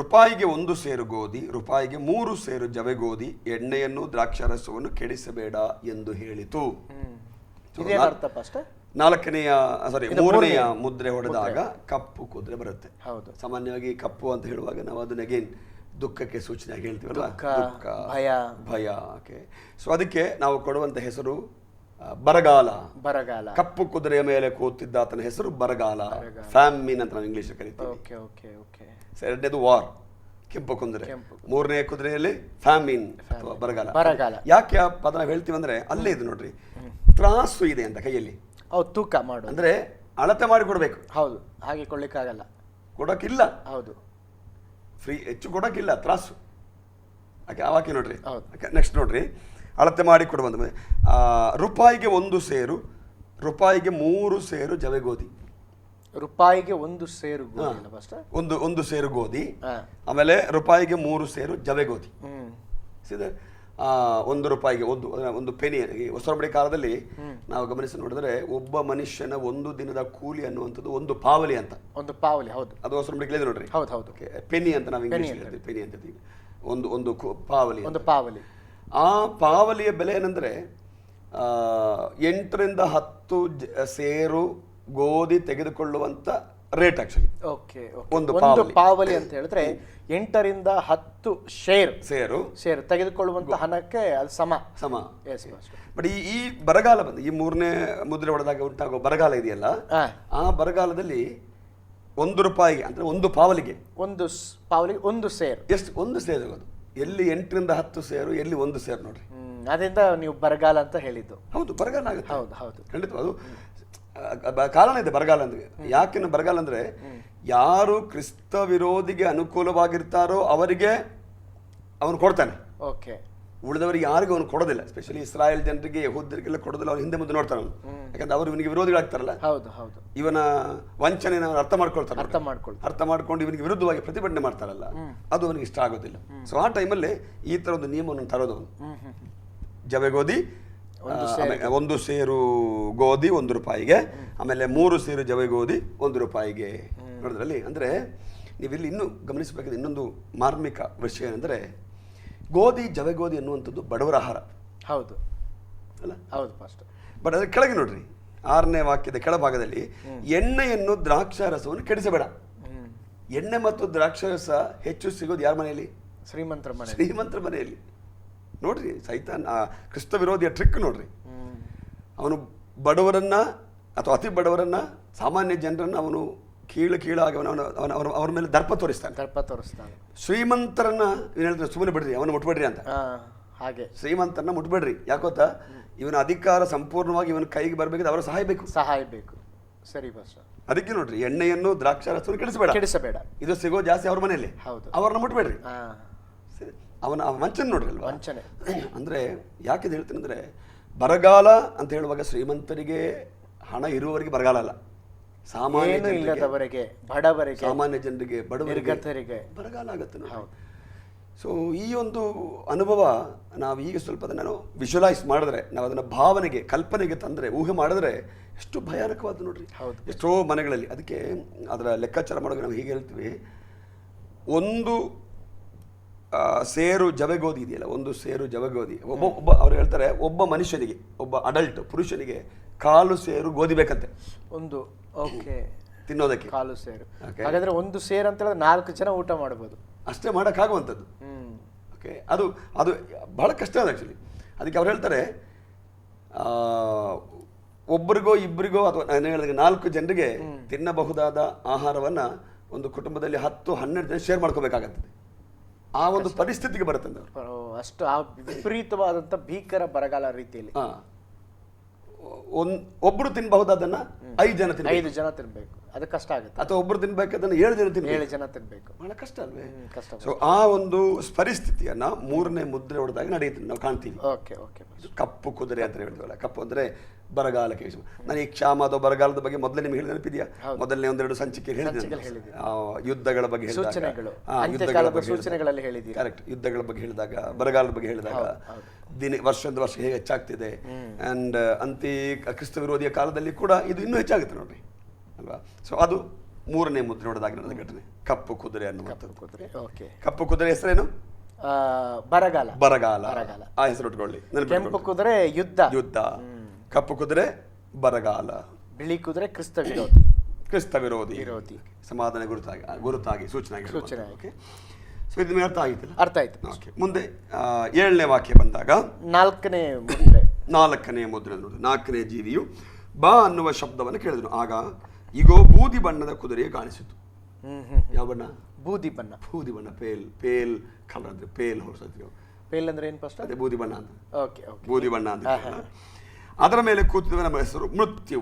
ರೂಪಾಯಿಗೆ ಒಂದು ಸೇರು ಗೋಧಿ ರೂಪಾಯಿಗೆ ಮೂರು ಸೇರು ಜವೆ ಗೋಧಿ ಎಣ್ಣೆಯನ್ನು ದ್ರಾಕ್ಷಾರಸವನ್ನು ಕೆಡಿಸಬೇಡ ಎಂದು ಹೇಳಿತು. ನಾಲ್ಕನೆಯ ಸಾರಿ ಮೂರನೆಯ ಮುದ್ರೆ ಹೊಡೆದಾಗ ಕಪ್ಪು ಕುದುರೆ ಬರುತ್ತೆ. ಹೌದು. ಸಾಮಾನ್ಯವಾಗಿ ಕಪ್ಪು ಅಂತ ಹೇಳುವಾಗ ನಾವು ಅದನ್ನ ಅಗೇನ್ ದುಃಖಕ್ಕೆ ಸೂಚನೆ ಹೇಳ್ತೀವಲ್ಲ ದುಃಖ, ಭಯ. ಭಯ ಓಕೆ ಸೊ ಅದಕ್ಕೆ ನಾವು ಕೊಡುವಂತ ಹೆಸರು ಬರಗಾಲ. ಬರಗಾಲ. ಕಪ್ಪು ಕುದುರೆಯ ಮೇಲೆ ಕೂತಿದ್ದ ಆತನ ಹೆಸರು ಬರಗಾಲ. ಫ್ಯಾಮಿನ್ ಅಂತ ನಾವು ಇಂಗ್ಲಿಷ್ ಕರಿತೀವಿ. ಎರಡನೇದು ವಾರ್ ಕೆಂಪು ಕುದುರೆ. ಮೂರನೇ ಕುದುರೆಯಲ್ಲಿ ಫ್ಯಾಮಿನ್ ಅಥವಾ ಬರಗಾಲ. ಬರಗಾಲ. ಯಾಕೆ ಆ ಪದ ನಾವು ಹೇಳ್ತೀವಿ ಅಂದ್ರೆ ಅಲ್ಲೇ ಇದೆ ನೋಡ್ರಿ. ತ್ರಾಸು ಇದೆ ಅಂತ ಕೈಯಲ್ಲಿ. ಹೌದು ತೂಕ ಮಾಡು ಅಂದ್ರೆ ಅಳತೆ ಮಾಡಿ ಕೊಡಬೇಕು. ಹೌದು ಹಾಗೆ ಕೊಡ್ಲಿಕ್ಕಾಗಲ್ಲ. ಕೊಡೋಕಿಲ್ಲ. ಹೌದು. ಫ್ರೀ ಹೆಚ್ಚು ಕೊಡೋಕಿಲ್ಲ ತ್ರಾಸು. ಆಕೆ ಆ ವಾಕ್ಯ ನೋಡ್ರಿ. ನೆಕ್ಸ್ಟ್ ನೋಡ್ರಿ. ಅಳತೆ ಮಾಡಿ ಕೊಡುವಂತ ಆ, ರೂಪಾಯಿಗೆ ಒಂದು ಸೇರು ರೂಪಾಯಿಗೆ ಮೂರು ಸೇರು ಜವೆ ಗೋಧಿ ರೂಪಾಯಿಗೆ ಒಂದು ಸೇರು ಒಂದು ಒಂದು ಸೇರು ಗೋಧಿ. ಆಮೇಲೆ ರೂಪಾಯಿಗೆ ಮೂರು ಸೇರು ಜವೆ ಗೋಧಿ ಒಂದು ರೂಪಾಯಿಗೆ ಒಂದು ಒಂದು ಪೆನಿ ಈ ಹೊಸಬಡಿ ಕಾಲದಲ್ಲಿ ನಾವು ಗಮನಿಸಿ ನೋಡಿದ್ರೆ ಒಬ್ಬ ಮನುಷ್ಯನ ಒಂದು ದಿನದ ಕೂಲಿ ಅನ್ನುವಂಥದ್ದು ಒಂದು ಪಾವಲಿ ಅಂತ. ಒಂದು ಪಾವಲಿ ಹೌದು. ಅದು ಹೊಸರಬಡಿ ಕೇಳಿದ್ರೆ ನೋಡ್ರಿ? ಹೌದು ಹೌದು. ಪೆನಿ ಅಂತ ನಾವು ಇಂಗ್ಲೀಷ್ ಹೇಳ್ತೀವಿ ಪೆನಿ ಅಂತ. ಒಂದು ಒಂದು ಪಾವಲಿ ಒಂದು ಪಾವಲಿ. ಆ ಪಾವಲಿಯ ಬೆಲೆ ಏನಂದ್ರೆ ಆ, ಎಂಟರಿಂದ ಹತ್ತು ಸೇರು ಗೋಧಿ ತೆಗೆದುಕೊಳ್ಳುವಂತ ರೇಟ್ ಆಕ್ಚುಲಿ ಓಕೆ ಒಂದು ಒಂದು ಪಾವಲಿ. ಅಂತ ಹೇಳಿದ್ರೆ ಎಂಟರಿಂದ ಹತ್ತು ಶೇರ್ ಸೇರು ಶೇರ್ ತೆಗೆದುಕೊಳ್ಳುವಂತ ಹಣಕ್ಕೆ ಅದು ಸಮ. ಸಮ. ಎಸ್ ಬಟ್ ಈ ಈ ಬರಗಾಲ ಬಂದು ಈ ಮೂರನೇ ಮುದ್ರೆ ಹೊಡೆದಾಗ ಉಂಟಾಗೋ ಬರಗಾಲ ಇದೆಯಲ್ಲ? ಆ ಬರಗಾಲದಲ್ಲಿ ಒಂದು ರೂಪಾಯಿಗೆ ಅಂದ್ರೆ ಒಂದು ಪಾವಲಿಗೆ. ಒಂದು ಪಾವಲಿಗೆ ಒಂದು ಸೇರ್ ಎಷ್ಟು? ಒಂದು ಸೇರ್ ಅದು ಎಲ್ಲಿ ಎಂಟರಿಂದ ಹತ್ತು ಸೇರು ಎಲ್ಲಿ ಒಂದು ಸೇರ್ ನೋಡ್ರಿ. ಅದರಿಂದ ನೀವು ಬರಗಾಲ ಅಂತ ಹೇಳಿದ್ದು. ಹೌದು ಬರಗಾಲ ಆಗುತ್ತೆ. ಹೌದು ಹೌದು. ಖಂಡಿತ ಅದು ಕಾರಣ ಇದೆ ಬರಗಾಲ ಅಂದ್ರೆ. ಯಾಕೆ ಬರಗಾಲ ಅಂದ್ರೆ ಯಾರು ಕ್ರಿಸ್ತ ವಿರೋಧಿಗೆ ಅನುಕೂಲವಾಗಿರ್ತಾರೋ ಅವರಿಗೆ ಅವನು ಕೊಡ್ತಾನೆ. ಓಕೆ. ಉಳಿದವರಿಗೆ ಯಾರಿಗೂ ಅವನು ಕೊಡೋದಿಲ್ಲ. ಸ್ಪೆಷಲಿ ಇಸ್ರಾಯೇಲ್ ಜನರಿಗೆ ಯಹೋದರಿಗೆಲ್ಲ ಕೊಡೋದಿಲ್ಲ ಅವ್ರು ಹಿಂದೆ ಮುಂದೆ ನೋಡ್ತಾರೆ ಅವನು. ಯಾಕಂದ್ರೆ ಅವರು ಇವನಿಗೆ ವಿರೋಧಿಗಳಾಗ್ತಾರಲ್ಲ ಹೌದು ಹೌದು. ಇವನ ವಂಚನೆನ ಅವ್ರು ಅರ್ಥ ಮಾಡ್ಕೊಳ್ತಾರೆ. ಅರ್ಥ ಮಾಡ್ಕೊಂಡು ಅರ್ಥ ಮಾಡ್ಕೊಂಡು ಇವನಿಗೆ ವಿರುದ್ಧವಾಗಿ ಪ್ರತಿಭಟನೆ ಮಾಡ್ತಾರಲ್ಲ ಅದು ಅವನಿಗೆ ಇಷ್ಟ ಆಗೋದಿಲ್ಲ. ಸೊ ಆ ಟೈಮಲ್ಲಿ ಈ ಥರ ಒಂದು ನಿಯಮವನ್ನು ತರೋದು ಅವನು. ಹ್ಮ್ ಒಂದು ಸೇರು. ಗೋಧಿ ಒಂದು ರೂಪಾಯಿಗೆ. ಆಮೇಲೆ ಮೂರು ಸೇರು ಜವೆ ಗೋಧಿ ಒಂದು ರೂಪಾಯಿಗೆ. ನೋಡಿದ್ರಲ್ಲಿ? ಅಂದರೆ ನೀವಿಲ್ಲಿ ಇನ್ನೂ ಗಮನಿಸಬೇಕಾದ ಇನ್ನೊಂದು ಮಾರ್ಮಿಕ ವಿಷಯ ಏನಂದರೆ ಗೋಧಿ ಜವೆ ಗೋಧಿ ಅನ್ನುವಂಥದ್ದು ಬಡವರ ಆಹಾರ. ಹೌದು. ಅಲ್ಲ? ಹೌದು ಫಸ್ಟ್. ಬಟ್ ಅದರ ಕೆಳಗೆ ನೋಡ್ರಿ. ಆರನೇ ವಾಕ್ಯದ ಕೆಳಭಾಗದಲ್ಲಿ ಎಣ್ಣೆಯನ್ನು ದ್ರಾಕ್ಷಾರಸವನ್ನು ಕೆಡಿಸಬೇಡ. ಎಣ್ಣೆ ಮತ್ತು ದ್ರಾಕ್ಷಾರಸ ಹೆಚ್ಚು ಸಿಗೋದು ಯಾರ ಮನೆಯಲ್ಲಿ? ಶ್ರೀಮಂತರ ಮನೆ ಶ್ರೀಮಂತರ ಮನೆಯಲ್ಲಿ. ನೋಡ್ರಿ ಸೈತಾನ್ ಆ ಕ್ರಿಸ್ತ ವಿರೋಧಿಯ ಟ್ರಿಕ್ ನೋಡ್ರಿ. ಅವನು ಬಡವರನ್ನ ಅಥವಾ ಅತಿ ಬಡವರನ್ನ ಸಾಮಾನ್ಯ ಜನರನ್ನ ಅವನು ಕೀಳು ಕೀಳಾಗಿ ಅವನ ಅವನ ಅವನ ಅವರ- ಮೇಲೆ ದರ್ಪ ತೋರಿಸ್ತಾನೆ. ದರ್ಪ ತೋರಿಸ್ತಾನೆ. ಶ್ರೀಮಂತರನ್ನ ಏನು ಹೇಳ್ತಾರೆ ಸುಮ್ಮನೆ ಬಿಡ್ರಿ ಅವನು ಮುಟ್ಬೇಡ್ರಿ ಅಂತ. ಹಾಗೆ. ಶ್ರೀಮಂತರನ್ನ ಮುಟ್ಬೇಡ್ರಿ. ಯಾಕೋತ ಇವನ ಅಧಿಕಾರ ಸಂಪೂರ್ಣವಾಗಿ ಇವನ ಕೈಗೆ ಬರಬೇಕು ಅವರ ಸಹಾಯ ಬೇಕು. ಸಹಾಯ ಬೇಕು. ಸರಿ ಬಸ್ ಅದಕ್ಕೆ ನೋಡ್ರಿ ಎಣ್ಣೆಯನ್ನು ದ್ರಾಕ್ಷಾರಸವನ್ನು ಕೆಡಿಸಬೇಡ. ಕೆಡಿಸಬೇಡ. ಇದು ಸಿಗೋ ಜಾಸ್ತಿ ಅವ್ರ ಮನೆಯಲ್ಲಿ. ಹೌದು. ಅವ್ರನ್ನ ಮುಟ್ಬೇಡ್ರಿ. ಅವನ ವಂಚನೆ ನೋಡ್ರಿ ಅಲ್ವಾ ವಂಚನೆ. ಅಂದರೆ ಯಾಕೆ ಇದು ಹೇಳ್ತೀನಿ ಅಂದರೆ ಬರಗಾಲ ಅಂತ ಹೇಳುವಾಗ ಶ್ರೀಮಂತರಿಗೆ ಹಣ ಇರುವವರಿಗೆ ಬರಗಾಲ ಅಲ್ಲ. ಸಾಮಾನ್ಯ ಇಲ್ಲದವರಿಗೆ ಬಡವರಿಗೆ ಸಾಮಾನ್ಯ ಜನರಿಗೆ ಬಡವರಿಗೆ ಬರಗಾಲ ಆಗುತ್ತೆ ನೋಡಿ. ಸೊ ಈ ಒಂದು ಅನುಭವ ನಾವು ಈಗ ಸ್ವಲ್ಪ ಅದನ್ನು ವಿಜುವಲೈಸ್ ಮಾಡಿದ್ರೆ ನಾವು ಅದನ್ನು ಭಾವನೆಗೆ ಕಲ್ಪನೆಗೆ ತಂದರೆ ಊಹೆ ಮಾಡಿದ್ರೆ ಎಷ್ಟು ಭಯಾನಕವಾದ ನೋಡ್ರಿ. ಹೌದು. ಎಷ್ಟೋ ಮನೆಗಳಲ್ಲಿ ಅದಕ್ಕೆ ಅದರ ಲೆಕ್ಕಾಚಾರ ಮಾಡೋಕೆ ನಾವು ಹೀಗೆ ಹೇಳ್ತೀವಿ. ಒಂದು ಸೇರು ಜವೆಗೋದಿ ಇದೆಯಲ್ಲ ಒಂದು ಸೇರು ಜವೆಗೋದಿ. ಒಬ್ಬ ಒಬ್ಬ ಅವ್ರು ಹೇಳ್ತಾರೆ ಒಬ್ಬ ಮನುಷ್ಯನಿಗೆ ಒಬ್ಬ ಅಡಲ್ಟ್ ಪುರುಷನಿಗೆ ಕಾಲು ಸೇರು ಗೋಧಿ ಬೇಕಂತೆ. ಒಂದು ಓಕೆ. ತಿನ್ನೋದಕ್ಕೆ. ಕಾಲು ಸೇರು. ಹಾಗಾದ್ರೆ ಒಂದು ಸೇರು ಅಂತ ಹೇಳಿದ್ರೆ ನಾಲ್ಕು ಜನ ಊಟ ಮಾಡಬಹುದು ಅಷ್ಟೇ ಮಾಡೋಕ್ಕಾಗುವಂಥದ್ದು. ಓಕೆ ಅದು ಅದು ಬಹಳ ಕಷ್ಟ ಅದು ಆ್ಯಕ್ಚುಲಿ ಅದಕ್ಕೆ ಅವ್ರು ಹೇಳ್ತಾರೆ ಆ, ಒಬ್ಬರಿಗೋ ಇಬ್ಬರಿಗೋ ಅಥವಾ ನಾನು ಹೇಳಿದಾಗ ನಾಲ್ಕು ಜನರಿಗೆ ತಿನ್ನಬಹುದಾದ ಆಹಾರವನ್ನ ಒಂದು ಕುಟುಂಬದಲ್ಲಿ ಹತ್ತು ಹನ್ನೆರಡು ಜನ ಶೇರ್ ಮಾಡ್ಕೋಬೇಕಾಗತ್ತದೆ ಆ ಒಂದು ಪರಿಸ್ಥಿತಿಗೆ ಬರುತ್ತೆ ಅಷ್ಟು ಆ ವಿಪರೀತವಾದಂಥ ಭೀಕರ ಬರಗಾಲ ರೀತಿಯಲ್ಲಿ. ಹಾ. ಒಂದ್ ಒಬ್ರು ತಿನ್ಬಹುದಾದನ್ನ ಐದು ಜನ ತಿನ್ಬೇಕು. ಐದು ಜನ ತಿನ್ಬೇಕು. ಅದು ಕಷ್ಟ ಆಗುತ್ತೆ. ಅಥವಾ ಒಬ್ರು ತಿನ್ಬೇಕಾದನ್ನ ಏಳು ಜನ ತಿನ್ಬೇಕು. ಏಳು ಜನ ತಿನ್ಬೇಕು. ಬಹಳ ಕಷ್ಟ ಅಲ್ವೇ? ಹ್ಮ್, ಕಷ್ಟ ಸೊ ಆ ಒಂದು ಪರಿಸ್ಥಿತಿಯನ್ನ ಮೂರನೇ ಮುದ್ರೆ ಹೊಡೆದಾಗ ನಡೆಯುತ್ತೆ. ನಾವು ಕಾಣ್ತೀವಿ. ಓಕೆ ಓಕೆ ಇದು ಕಪ್ಪು ಕುದುರೆ ಅಂತ ಹೇಳ್ತೀವಲ್ಲ ಕಪ್ಪು ಅಂದ್ರೆ ಬರಗಾಲಕ್ಕೆ ಕೇಳಿಸು ನಾನು ಈ ಕ್ಷಾಮ ಅಥವಾ ಬರಗಾಲದ ಬಗ್ಗೆ ಮೊದಲೇ ನಿಮಗೆ ಹೇಳಿದ ನೆನಪಿದೆಯಾ? ಮೊದಲನೇ ಒಂದೆರಡು ಸಂಚಿಕೆ ಸಂಚಿಕೆಯಲ್ಲಿ ಹೇಳಿದೆ ಯುದ್ಧಗಳ ಬಗ್ಗೆ ಯುದ್ಧಗಳ ಕರೆಕ್ಟ್ ಯುದ್ಧಗಳ ಬಗ್ಗೆ ಹೇಳಿದಾಗ ಬರಗಾಲದ ಬಗ್ಗೆ ಹೇಳಿದಾಗ ದಿನ ವರ್ಷದ ವರ್ಷ ಹೇಗೆ ಹೆಚ್ಚಾಗ್ತಿದೆ. ಅಂಡ್ ಅಂತಿ ಕ್ರಿಸ್ತ ವಿರೋಧಿಯ ಕಾಲದಲ್ಲಿ ಕೂಡ ಇದು ಇನ್ನೂ ಹೆಚ್ಚಾಗುತ್ತೆ ನೋಡ್ರಿ. ಅಲ್ವಾ? ಸೊ ಅದು ಮೂರನೇ ಮುದ್ರೆ ನೋಡಿದಾಗ ನಡೆದ ಘಟನೆ. ಕಪ್ಪು ಕುದುರೆ ಅನ್ನುವಂಥದ್ದು. ಕುದುರೆ ಕಪ್ಪು ಕುದುರೆ ಹೆಸರೇನು? ಬರಗಾಲ. ಬರಗಾಲ. ಬರಗಾಲ. ಆ ಹೆಸರು ಇಟ್ಕೊಳ್ಳಿ ನೆನಪಿಟ್ಕೊಳ್ಳಿ. ಕೆಂಪು ಕುದುರೆ ಯುದ್ಧ. ಯುದ್ಧ. ಕಪ್ಪು ಕುದುರೆ ಬರಗಾಲ. ಬಿಳಿ ಕುದುರೆ ಕ್ರಿಸ್ತ ವಿರೋಧಿ. ಕ್ರಿಸ್ತ ವಿರೋಧಿ. ವಿರೋಧಿ. ಸಮಾಧಾನ ಗುರುತಾಗಿ ಗುರುತಾಗಿ ಸೂಚನೆ ಸೂಚನೆ. ಓಕೆ ಸೊ ಇದು ನಿಮಗೆ ಅರ್ಥ ಆಗಿತ್ತಲ್ಲ? ಅರ್ಥ ಆಯ್ತು. ಓಕೆ ಮುಂದೆ ಏಳನೇ ವಾಕ್ಯ ಬಂದಾಗ. ನಾಲ್ಕನೇ ಮುದ್ರೆ. ನಾಲ್ಕನೇ ಮುದ್ರೆ ನೋಡಿ ನಾಲ್ಕನೇ ಜೀವಿಯು ಬಾ ಅನ್ನುವ ಶಬ್ದವನ್ನು ಕೇಳಿದ್ರು. ಆಗ ಈಗೋ ಬೂದಿ ಬಣ್ಣದ ಕುದುರೆ ಕಾಣಿಸಿತು. ಯಾವ ಬಣ್ಣ? ಬೂದಿ ಬಣ್ಣ. ಬೂದಿ ಬಣ್ಣ ಪೇಲ್ ಪೇಲ್ ಕಲರ್ ಅಂದ್ರೆ ಪೇಲ್ ಹೊರಸತ್ತೀವಿ ಪೇಲ್ ಅಂದ್ರೆ ಏನು ಫಸ್ಟ್ ಅದೇ ಬೂದಿ ಬಣ್ಣ ಅಂತ. ಓಕೆ ಓಕೆ ಬೂದಿ ಬಣ್ಣ ಅಂತ. ಅದರ ಮೇಲೆ ಕೂತಿರುವ ನಮ್ಮ ಹೆಸರು ಮೃತ್ಯು.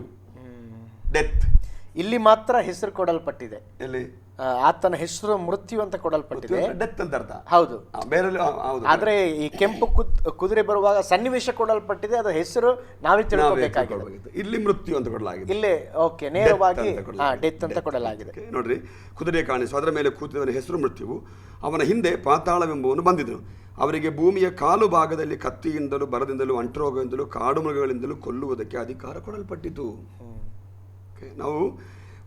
ಡೆತ್ ಇಲ್ಲಿ ಮಾತ್ರ ಹೆಸರು ಕೊಡಲ್ಪಟ್ಟಿದೆ. ಎಲ್ಲಿ? ಆತನ ಹೆಸರು ಮೃತ್ಯು ಅಂತ ಕೊಡಲ್ಪಟ್ಟಿದೆ. ಡೆತ್ ಅಂತ ಅರ್ಥ. ಹೌದು. ಬೇರೆ ಆದ್ರೆ ಈ ಕೆಂಪು ಕುದುರೆ ಬರುವಾಗ ಸನ್ನಿವೇಶ ಕೊಡಲ್ಪಟ್ಟಿದೆ ಅದರ ಹೆಸರು ನಾವೇ ತಿಳ್ಕೊಬೇಕಾಗಿದೆ. ಇಲ್ಲಿ ಮೃತ್ಯು ಅಂತ ಕೊಡಲಾಗಿದೆ. ಇಲ್ಲೇ ಓಕೆ ನೇರವಾಗಿ ಡೆತ್ ಅಂತ ಕೊಡಲಾಗಿದೆ. ನೋಡ್ರಿ ಕುದುರೆ ಕಾಣಿಸು ಅದರ ಮೇಲೆ ಕೂತಿದವನ ಹೆಸರು ಮೃತ್ಯುವು. ಅವನ ಹಿಂದೆ ಪಾತಾಳವೆಂಬುವನು ಬಂದಿದ್ದನು ಅವರಿಗೆ ಭೂಮಿಯ ಕಾಲು ಭಾಗದಲ್ಲಿ ಕತ್ತಿಯಿಂದಲೂ ಬರದಿಂದಲೂ ಅಂಟರೋಗದಿಂದಲೂ ಕಾಡು ಮೃಗಗಳಿಂದಲೂ ಕೊಲ್ಲುವುದಕ್ಕೆ ಅಧಿಕಾರ ಕೊಡಲ್ಪಟ್ಟಿತು. ನಾವು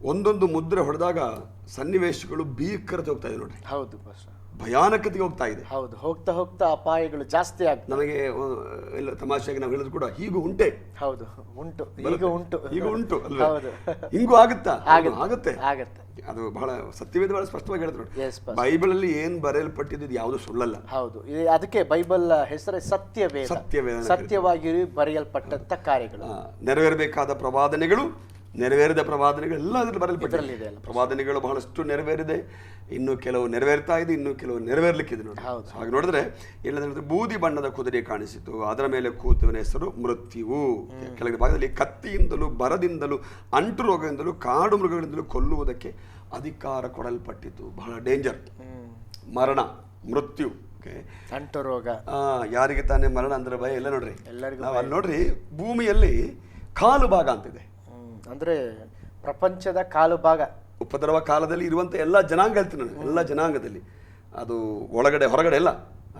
ಒಂದೊಂದು ಮುದ್ರೆ ಹೊಡೆದಾಗ ಸನ್ನಿವೇಶಗಳು ಭೀಕರತೆ ಹೋಗ್ತಾ ಇದೆ ನೋಡ್ರಿ. ಹೌದು ಭಯಾನಕತೆಗೆ ಹೋಗ್ತಾ ಇದೆ. ಹೌದು ಹೋಗ್ತಾ ಹೋಗ್ತಾ ಅಪಾಯಗಳು ಜಾಸ್ತಿ ಆಗ್ತದೆ ನಮಗೆ ಆ, ಎಲ್ಲ ತಮಾಷೆಯಾಗಿ ನಾವು ಹೇಳಿದ್ರು ಕೂಡ ಹೀಗೂ ಉಂಟೆ. ಹೌದು ಉಂಟು ಈಗ ಉಂಟು. ಈಗ ಉಂಟು ಹೌದು. ಹಿಂಗೂ ಆಗುತ್ತಾ? ಆಗುತ್ತೆ. ಆಗುತ್ತೆ. ಅದು ಬಹಳ ಸತ್ಯವೇದ ಬಹಳ ಸ್ಪಷ್ಟವಾಗಿ ಹೇಳಿದ್ರು. ಬೈಬಲ್ ಅಲ್ಲಿ ಏನ್ ಬರೆಯಲ್ಪಟ್ಟಿದ್ದು ಇದು ಯಾವುದು ಸುಳ್ಳಲ್ಲ. ಹೌದು ಅದಕ್ಕೆ ಬೈಬಲ್ ಹೆಸರೇ ಸತ್ಯವೇದ. ಸತ್ಯವೇದ ಸತ್ಯವಾಗಿ ಬರೆಯಲ್ಪಟ್ಟಂತ ಕಾರ್ಯಗಳು. ನೆರವೇರಬೇಕಾದ ಪ್ರವಾದನೆಗಳು ನೆರವೇರಿದ ಪ್ರವಾದನೆಗಳೆಲ್ಲ ಅದರಲ್ಲಿ ಬರಲ್ಪಟ್ಟಿದೆ. ಪ್ರವಾದನೆಗಳು ಬಹಳಷ್ಟು ನೆರವೇರಿದೆ. ಇನ್ನು ಕೆಲವು ನೆರವೇರ್ತಾ ಇದೆ ಇನ್ನು ಕೆಲವು ನೆರವೇರ್ಲಿಕ್ಕಿದೆ ನೋಡಿ ಹಾಗೆ ನೋಡಿದ್ರೆ ಇಲ್ಲ ಹೇಳಿದ್ರೆ ಬೂದಿ ಬಣ್ಣದ ಕುದುರೆ ಕಾಣಿಸಿತು. ಅದರ ಮೇಲೆ ಕೂತವನ ಹೆಸರು ಮೃತ್ಯುವು ಕೆಳಗಿನ ಭಾಗದಲ್ಲಿ ಕತ್ತಿಯಿಂದಲೂ ಬರದಿಂದಲೂ ಅಂಟು ರೋಗದಿಂದಲೂ ಕಾಡು ಮೃಗಗಳಿಂದಲೂ ಕೊಲ್ಲುವುದಕ್ಕೆ ಅಧಿಕಾರ ಕೊಡಲ್ಪಟ್ಟಿತು. ಬಹಳ ಡೇಂಜರ್. ಮರಣ ಮೃತ್ಯು? ಅಂಟು ರೋಗ. ಆ, ಯಾರಿಗೆ ತಾನೇ ಮರಣ ಅಂದ್ರೆ ಭಯ ಎಲ್ಲ ನೋಡ್ರಿ. ಎಲ್ಲರಿಗೂ ನೋಡ್ರಿ ಭೂಮಿಯಲ್ಲಿ ಕಾಲು ಭಾಗ ಅಂತಿದೆ. ಅಂದ್ರೆ ಪ್ರಪಂಚದ ಕಾಲು ಭಾಗ. ಉಪದ್ರವ ಕಾಲದಲ್ಲಿ ಇರುವಂತ ಎಲ್ಲ ಜನಾಂಗ ಹೇಳ್ತೀನಿ ನಾನು ಎಲ್ಲ ಜನಾಂಗದಲ್ಲಿ. ಅದು ಒಳಗಡೆ ಹೊರಗಡೆ ಎಲ್ಲ.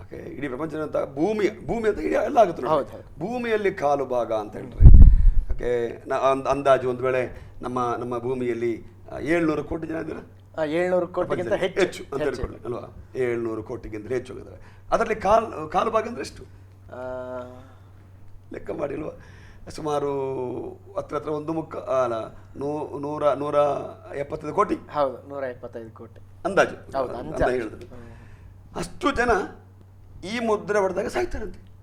ಓಕೆ ಇಡೀ ಪ್ರಪಂಚದಂತ ಭೂಮಿ ಭೂಮಿ ಅಂತ ಇಡೀ ಎಲ್ಲ ಆಗುತ್ತೆ ನೋಡಿ. ಭೂಮಿಯಲ್ಲಿ ಕಾಲು ಭಾಗ ಅಂತ ಹೇಳ್ರಿ. ಓಕೆ ಅಂದಾಜು ಒಂದು ವೇಳೆ ನಮ್ಮ ನಮ್ಮ ಭೂಮಿಯಲ್ಲಿ ಏಳ್ನೂರು ಕೋಟಿ ಜನ ಇದ್ದಾರೆ? ಏಳ್ನೂರು ಕೋಟಿಗಿಂತ ಹೆಚ್ಚು ಅಂತ ಹೇಳ್ಕೊಳ್ಳಿ ಅಲ್ವಾ? ಏಳ್ನೂರು ಕೋಟಿಗಿಂತ ಹೆಚ್ಚು ಹೋಗಿದ್ದಾರೆ. ಅದರಲ್ಲಿ ಕಾಲು ಕಾಲು ಭಾಗ ಅಂದ್ರೆ ಎಷ್ಟು? ಲೆಕ್ಕ ಮಾಡಿ ಅಲ್ವಾ? ಸುಮಾರು ಹತ್ರ ಹತ್ರ ಒಂದು ಮುಕ್ಕ ಅಲ್ಲ ನೂ ನೂರ ನೂರ ಎಪ್ಪತ್ತೈದು ಕೋಟಿ. ಹೌದು ನೂರ ಎಪ್ಪತ್ತೈದು ಕೋಟಿ. ಅಂದಾಜು. ಹೇಳಿದ್ರು ಅಷ್ಟು ಜನ ಈ ಮುದ್ರೆ ಹೊಡೆದಾಗ ಸಾಯ್ತಾರಂತೆ.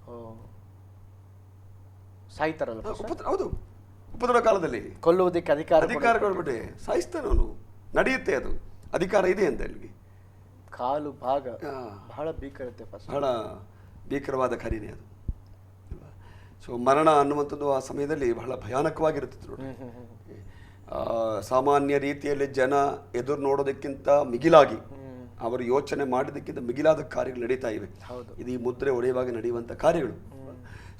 ಸಾಯ್ತಾರಲ್ಲ ಉಪದ್ರ ಹೌದು. ಉಪದ್ರವ ಕಾಲದಲ್ಲಿ ಕೊಲ್ಲುವುದಕ್ಕೆ ಅಧಿಕಾರ ಅಧಿಕಾರ ಕೊಡ್ಬಿಟ್ಟೆ. ಸಾಯಿಸ್ತಾನೆ ಅವನು. ನಡೆಯುತ್ತೆ ಅದು. ಅಧಿಕಾರ ಇದೆ ಅಂತ ಅಲ್ಲಿಗೆ. ಕಾಲು ಭಾಗ. ಬಹಳ ಭೀಕರತೆ ಬಹಳ ಭೀಕರವಾದ ಖರೀದಿ ಅದು. ಸೊ ಮರಣ ಅನ್ನುವಂಥದ್ದು ಆ ಸಮಯದಲ್ಲಿ ಬಹಳ ಭಯಾನಕವಾಗಿರುತ್ತಿತ್ತು ಸಾಮಾನ್ಯ ರೀತಿಯಲ್ಲಿ ಜನ ಎದುರು ನೋಡೋದಕ್ಕಿಂತ ಮಿಗಿಲಾಗಿ ಅವರು ಯೋಚನೆ ಮಾಡಿದ್ದಕ್ಕಿಂತ ಮಿಗಿಲಾದ ಕಾರ್ಯಗಳು ನಡೀತಾ ಇವೆ. ಇದು ಈ ಮುದ್ರೆ ಒಡೆಯುವಾಗ ನಡೆಯುವಂಥ ಕಾರ್ಯಗಳು.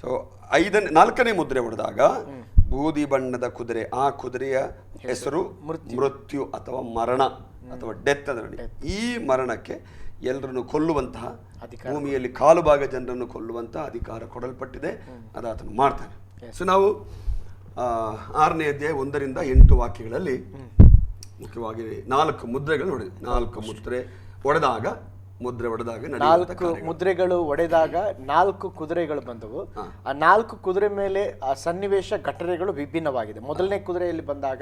ಸೊ ಐದನೇ ನಾಲ್ಕನೇ ಮುದ್ರೆ ಹೊಡೆದಾಗ ಬೂದಿ ಬಣ್ಣದ ಕುದುರೆ ಆ ಕುದುರೆಯ ಹೆಸರು ಮೃತ್ಯು. ಅಥವಾ ಮರಣ ಅಥವಾ ಡೆತ್ ಅದರಲ್ಲಿ. ಈ ಮರಣಕ್ಕೆ ಎಲ್ಲರನ್ನು ಕೊಲ್ಲುವಂತಹ ಭೂಮಿಯಲ್ಲಿ ಕಾಲು ಭಾಗ ಜನರನ್ನು ಕೊಲ್ಲುವಂತಹ ಅಧಿಕಾರ ಕೊಡಲ್ಪಟ್ಟಿದೆ. ಅದು ಆತನು ಮಾಡ್ತಾನೆ. ಸೊ ನಾವು ಆರನೇ ಅಧ್ಯಾಯ ಒಂದರಿಂದ ಎಂಟು ವಾಕ್ಯಗಳಲ್ಲಿ ಮುಖ್ಯವಾಗಿ ನಾಲ್ಕು ಮುದ್ರೆಗಳು ನೋಡಿ. ನಾಲ್ಕು ಮುದ್ರೆ ಒಡೆದಾಗ ಮುದ್ರೆ ಒಡೆದಾಗ ನಾಲ್ಕು ಮುದ್ರೆಗಳು ಒಡೆದಾಗ ನಾಲ್ಕು ಕುದುರೆಗಳು ಬಂದವು. ಆ ನಾಲ್ಕು ಕುದುರೆ ಮೇಲೆ ಆ ಸನ್ನಿವೇಶ ಘಟನೆಗಳು ವಿಭಿನ್ನವಾಗಿದೆ. ಮೊದಲನೇ ಕುದುರೆಯಲ್ಲಿ ಬಂದಾಗ